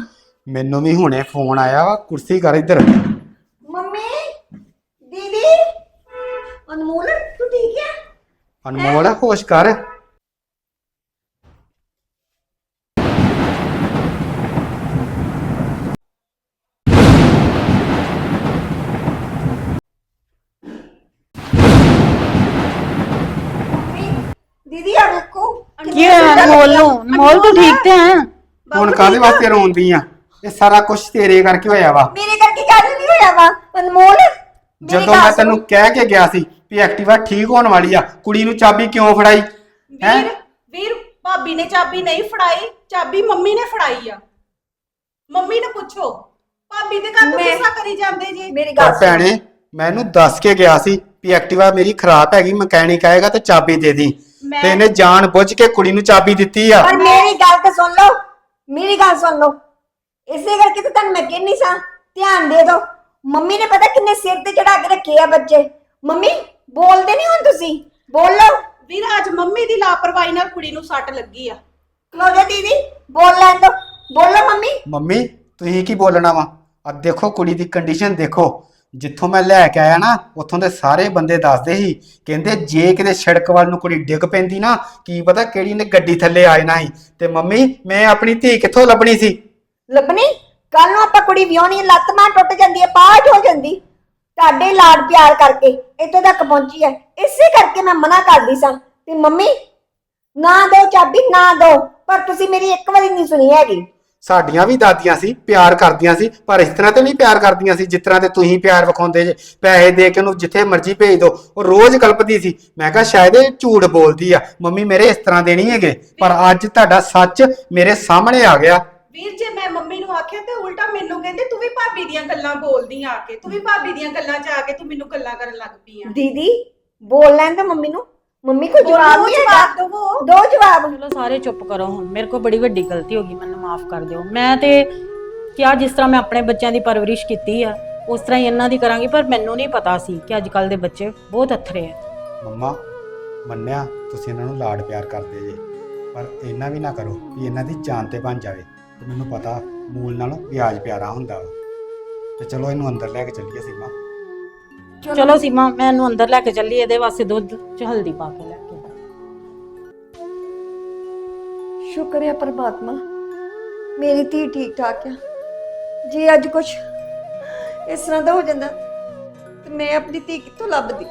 Speaker 6: ਮੈਨੂੰ ਵੀ ਹੁਣੇ ਫੋਨ ਆਇਆ ਵਾ ਕੁਰਸੀ ਕਰ ਇੱਧਰ।
Speaker 2: ਮੰਮੀ ਦੀਦੀ ਅਨਮੋਲ ਤੂੰ ਠੀਕ ਹੈ
Speaker 6: ਅਨਮੋਲ ਹੋਸ਼ ਕਰ।
Speaker 3: ਤੂੰ ਠੀਕ ਤੇ ਹੈ?
Speaker 6: ਹੁਣ ਕਾਹਦੇ ਵਾਸਤੇ ਰੋਂਦੀ ਆ? ਇਹ ਸਾਰਾ ਕੁਝ ਤੇਰੇ ਕਰਕੇ ਹੋਇਆ ਵਾ।
Speaker 2: ਮੇਰੇ ਕਰਕੇ ਗੱਲ ਨਹੀਂ ਹੋਇਆ ਵਾ? ਅਨਮੋਲ ਮੇਰੀ
Speaker 6: ਜਦੋਂ
Speaker 2: ਗੱਲ
Speaker 6: ਮੈਂ
Speaker 2: ਸੁਣ।
Speaker 6: ਤੈਨੂੰ ਕਹਿ ਕੇ ਗਿਆ ਸੀ ਵੀ ਐਕਟਿਵਾ ਠੀਕ ਹੋਣ ਵਾਲੀ ਆ। ਕੁੜੀ ਨੂੰ ਚਾਬੀ ਕਿਉਂ ਫੜਾਈ? ਹੈ?
Speaker 7: ਵੀਰ ਵੀਰ ਭਾਬੀ ਨੇ ਚਾਬੀ ਨਹੀਂ ਫੜਾਈ ਚਾਬੀ ਮੰਮੀ ਨੇ ਫੜਾਈ ਆ। ਮੰਮੀ ਨੂੰ ਪੁੱਛੋ ਭਾਬੀ ਦੇ ਘਰ ਤੋਂ
Speaker 2: ਮੈਂ-
Speaker 7: ਗੁੱਸਾ ਕਰੀ ਜਾਂਦੇ ਜੀ।
Speaker 2: ਮੇਰੀ ਗੱਲ
Speaker 6: ਪਰ ਭੈਣੇ ਮੈਂ ਇਹਨੂੰ ਦੱਸ ਕੇ ਗਿਆ ਸੀ ਵੀ ਐਕਟਿਵਾ ਮੇਰੀ ਖਰਾਬ ਹੈਗੀ ਮਕੈਨਿਕ ਆਏਗਾ ਤੇ ਚਾਬੀ ਦੇ ਦੀ।
Speaker 7: ਮੈਂ-
Speaker 6: ਤੇ ਇਹਨੇ ਜਾਣ ਬੁੱਝ ਕੇ ਕੁੜੀ ਨੂੰ ਚਾਬੀ ਦਿੱਤੀ ਆ।
Speaker 2: ਪਰ ਮੇਰੀ ਗੱਲ ਤਾਂ ਸੁਣ ਲਓ ਮੇਰੀ ਗੱਲ ਸੁਣ ਲਓ। ਇਸੇ ਕਰਕੇ ਤਾਂ ਤੁਹਾਨੂੰ ਮੈਂ ਕਹਿੰਨੀ ਸਾਂ ਧਿਆਨ ਦੇ ਦਿਓ। ਮੰਮੀ ਨੇ ਪਤਾ ਕਿੰਨੇ ਸਿਰ ਤੇ ਚੜਾ ਕੇ ਰੱਖੇ ਆ ਬੱਚੇ। ਮੰਮੀ ਬੋਲਦੇ ਨਹੀਂ ਹੁਣ ਤੁਸੀਂ? ਬੋਲੋ
Speaker 7: ਵੀਰ ਅੱਜ ਮੰਮੀ ਦੀ ਲਾਪਰਵਾਹੀ ਨਾਲ ਕੁੜੀ ਨੂੰ ਸੱਟ ਲੱਗੀ ਆ।
Speaker 2: ਕਲੋਜਾ ਦੀਦੀ ਬੋਲ ਲੈਣ ਦੋ। ਬੋਲੋ ਮੰਮੀ।
Speaker 6: ਮੰਮੀ ਤੁਸੀਂ ਕੀ ਬੋਲਣਾ ਵਾ? ਆ ਦੇਖੋ ਕੁੜੀ ਦੀ ਕੰਡੀਸ਼ਨ ਦੇਖੋ। ਜਿੱਥੋਂ ਮੈਂ ਲੈ ਕੇ ਆਇਆ ਨਾ ਉੱਥੋਂ ਦੇ ਸਾਰੇ ਬੰਦੇ ਦੱਸਦੇ ਸੀ। ਕਹਿੰਦੇ ਜੇ ਕਿਤੇ ਸੜਕ ਵੱਲ ਨੂੰ ਕੁੜੀ ਡਿੱਗ ਪੈਂਦੀ ਨਾ ਕੀ ਪਤਾ ਕਿਹੜੀ ਨੇ ਗੱਡੀ ਥੱਲੇ ਆ ਜਾਣਾ ਸੀ। ਤੇ ਮੰਮੀ ਮੈਂ ਆਪਣੀ ਧੀ ਕਿੱਥੋਂ ਲੱਭਣੀ ਸੀ?
Speaker 2: ਲੱਭਣੀ? ਕੱਲ ਨੂੰ ਆਪਾਂ ਕੁੜੀ ਵਿਆਹਣੀ ਲੱਤ ਮਾਂ ਟੁੱਟ ਜਾਂਦੀ ਹੈ ਪਾਜ ਹੋ ਜਾਂਦੀ। ਤੁਹਾਡੇ ਲਾਡ ਪਿਆਰ ਕਰਕੇ। ਇੱਥੇ ਤੱਕ ਪਹੁੰਚੀ ਹੈ। ਇਸੇ ਕਰਕੇ ਮੈਂ ਮਨਾ ਕਰਦੀ ਸਾਂ ਤੇ ਮੰਮੀ, ਨਾ ਦੋ ਚਾਬੀ, ਨਾ ਦੋ ਪਰ ਤੁਸੀਂ ਮੇਰੀ ਇੱਕ ਵਾਰੀ ਨਹੀਂ ਸੁਣੀ ਹੈਗੀ।
Speaker 6: ਸਾਡੀਆਂ ਵੀ ਦਾਦੀਆਂ ਸੀ, ਪਿਆਰ ਕਰਦੀਆਂ ਸੀ, ਪਰ ਇਸ ਤਰ੍ਹਾਂ ਤੇ ਨਹੀਂ ਪਿਆਰ ਕਰਦੀਆਂ ਸੀ ਜਿਸ ਤਰ੍ਹਾਂ ਤੇ ਤੁਸੀਂ ਪਿਆਰ ਵਿਖਾਉਂਦੇ ਜੇ। ਪੈਸੇ ਦੇ ਕੇ ਉਹਨੂੰ ਜਿੱਥੇ ਮਰਜ਼ੀ ਭੇਜ ਦਿਓ। ਉਹ ਰੋਜ਼ ਕਲਪਦੀ ਸੀ। ਮੈਂ ਕਿਹਾ ਸ਼ਾਇਦ ਇਹ ਝੂਠ ਬੋਲਦੀ ਆ। ਮੰਮੀ ਮੇਰੇ ਇਸ ਤਰ੍ਹਾਂ ਦੇ ਨਹੀਂ ਹੈਗੇ। ਪਰ ਅੱਜ ਤੁਹਾਡਾ ਸੱਚ ਮੇਰੇ ਸਾਹਮਣੇ ਆ ਗਿਆ।
Speaker 7: ਵੀਰ ਜੇ ਮੈਂ ਮੰਮੀ ਨੂੰ ਆਖਿਆ ਤੇ ਉਲਟਾ ਮੈਨੂੰ ਕਹਿੰਦੇ ਤੂੰ ਵੀ ਭਾਬੀ ਦੀਆਂ ਗੱਲਾਂ ਬੋਲਦੀ ਆ ਕੇ ਤੂੰ ਵੀ ਭਾਬੀ ਦੀਆਂ ਗੱਲਾਂ 'ਚ ਆ ਕੇ ਤੂੰ ਮੈਨੂੰ ਗੱਲਾਂ ਕਰਨ ਲੱਗ ਪਈ ਆ।
Speaker 2: ਦੀਦੀ ਬੋਲ ਲੈਣ ਤੇ ਮੰਮੀ ਨੂੰ। ਮੰਮੀ ਕੋਈ ਜਵਾਬ ਨਹੀਂ ਹੈਗਾ।
Speaker 7: ਜਵਾਬ ਦਵੋ।
Speaker 2: ਦੋ ਜਵਾਬ।
Speaker 3: ਚਲੋ ਸਾਰੇ ਚੁੱਪ ਕਰੋ ਹੁਣ ਮੇਰੇ ਕੋਲ ਬੜੀ ਵੱਡੀ ਗਲਤੀ ਹੋ ਗਈ ਮੈਨੂੰ ਮਾਫ ਕਰ ਦਿਓ। ਮੈਂ ਤੇ ਕਿਹਾ ਜਿਸ ਤਰ੍ਹਾਂ ਮੈਂ ਆਪਣੇ ਬੱਚਿਆਂ ਦੀ ਪਰਵਰਿਸ਼ ਕੀਤੀ ਆ ਉਸ ਤਰ੍ਹਾਂ ਹੀ ਇਹਨਾਂ ਦੀ ਕਰਾਂਗੀ ਪਰ ਮੈਨੂੰ ਨਹੀਂ ਪਤਾ ਸੀ ਕਿ ਅੱਜ ਕੱਲ ਦੇ ਬੱਚੇ ਬਹੁਤ ਅਥਰੇ ਆ।
Speaker 6: ਮੰਮਾ ਮੰਨਿਆ ਤੁਸੀਂ ਇਹਨਾਂ ਨੂੰ ਲਾਡ ਪਿਆਰ ਕਰਦੇ ਜੇ ਪਰ ਇੰਨਾ ਵੀ ਨਾ ਕਰੋ ਵੀ ਇਹਨਾਂ ਦੀ ਜਾਨ ਤੇ ਬਣ ਜਾਵੇ। ਤੇ ਮੈਨੂੰ ਪਤਾ ਮੂਲ ਨਾਲੋਂ ਵਿਆਜ ਪਿਆਰਾ ਹੁੰਦਾ ਵਾ। ਤੇ ਚਲੋ ਇਹਨੂੰ ਅੰਦਰ ਲੈ ਕੇ ਚੱਲੀਏ ਸੀਮਾ।
Speaker 3: ਚਲੋ ਸੀਮਾ ਮੈਂ ਇਹਨੂੰ ਅੰਦਰ ਲੈ ਕੇ ਚੱਲੀ ਇਹਦੇ ਵਾਸਤੇ ਦੁੱਧ ਚ ਹਲਦੀ ਪਾ ਕੇ ਲੈ ਕੇ
Speaker 2: ਸ਼ੁਕਰ ਹੈ ਪਰਮਾਤਮਾ ਮੇਰੀ ਧੀ ਠੀਕ ਠਾਕ ਆ। ਜੇ ਅੱਜ ਕੁਛ ਇਸ ਤਰ੍ਹਾਂ ਦਾ ਹੋ ਜਾਂਦਾ ਤੇ ਮੈਂ ਆਪਣੀ ਧੀ ਕਿੱਥੋਂ ਲੱਭਦੀ?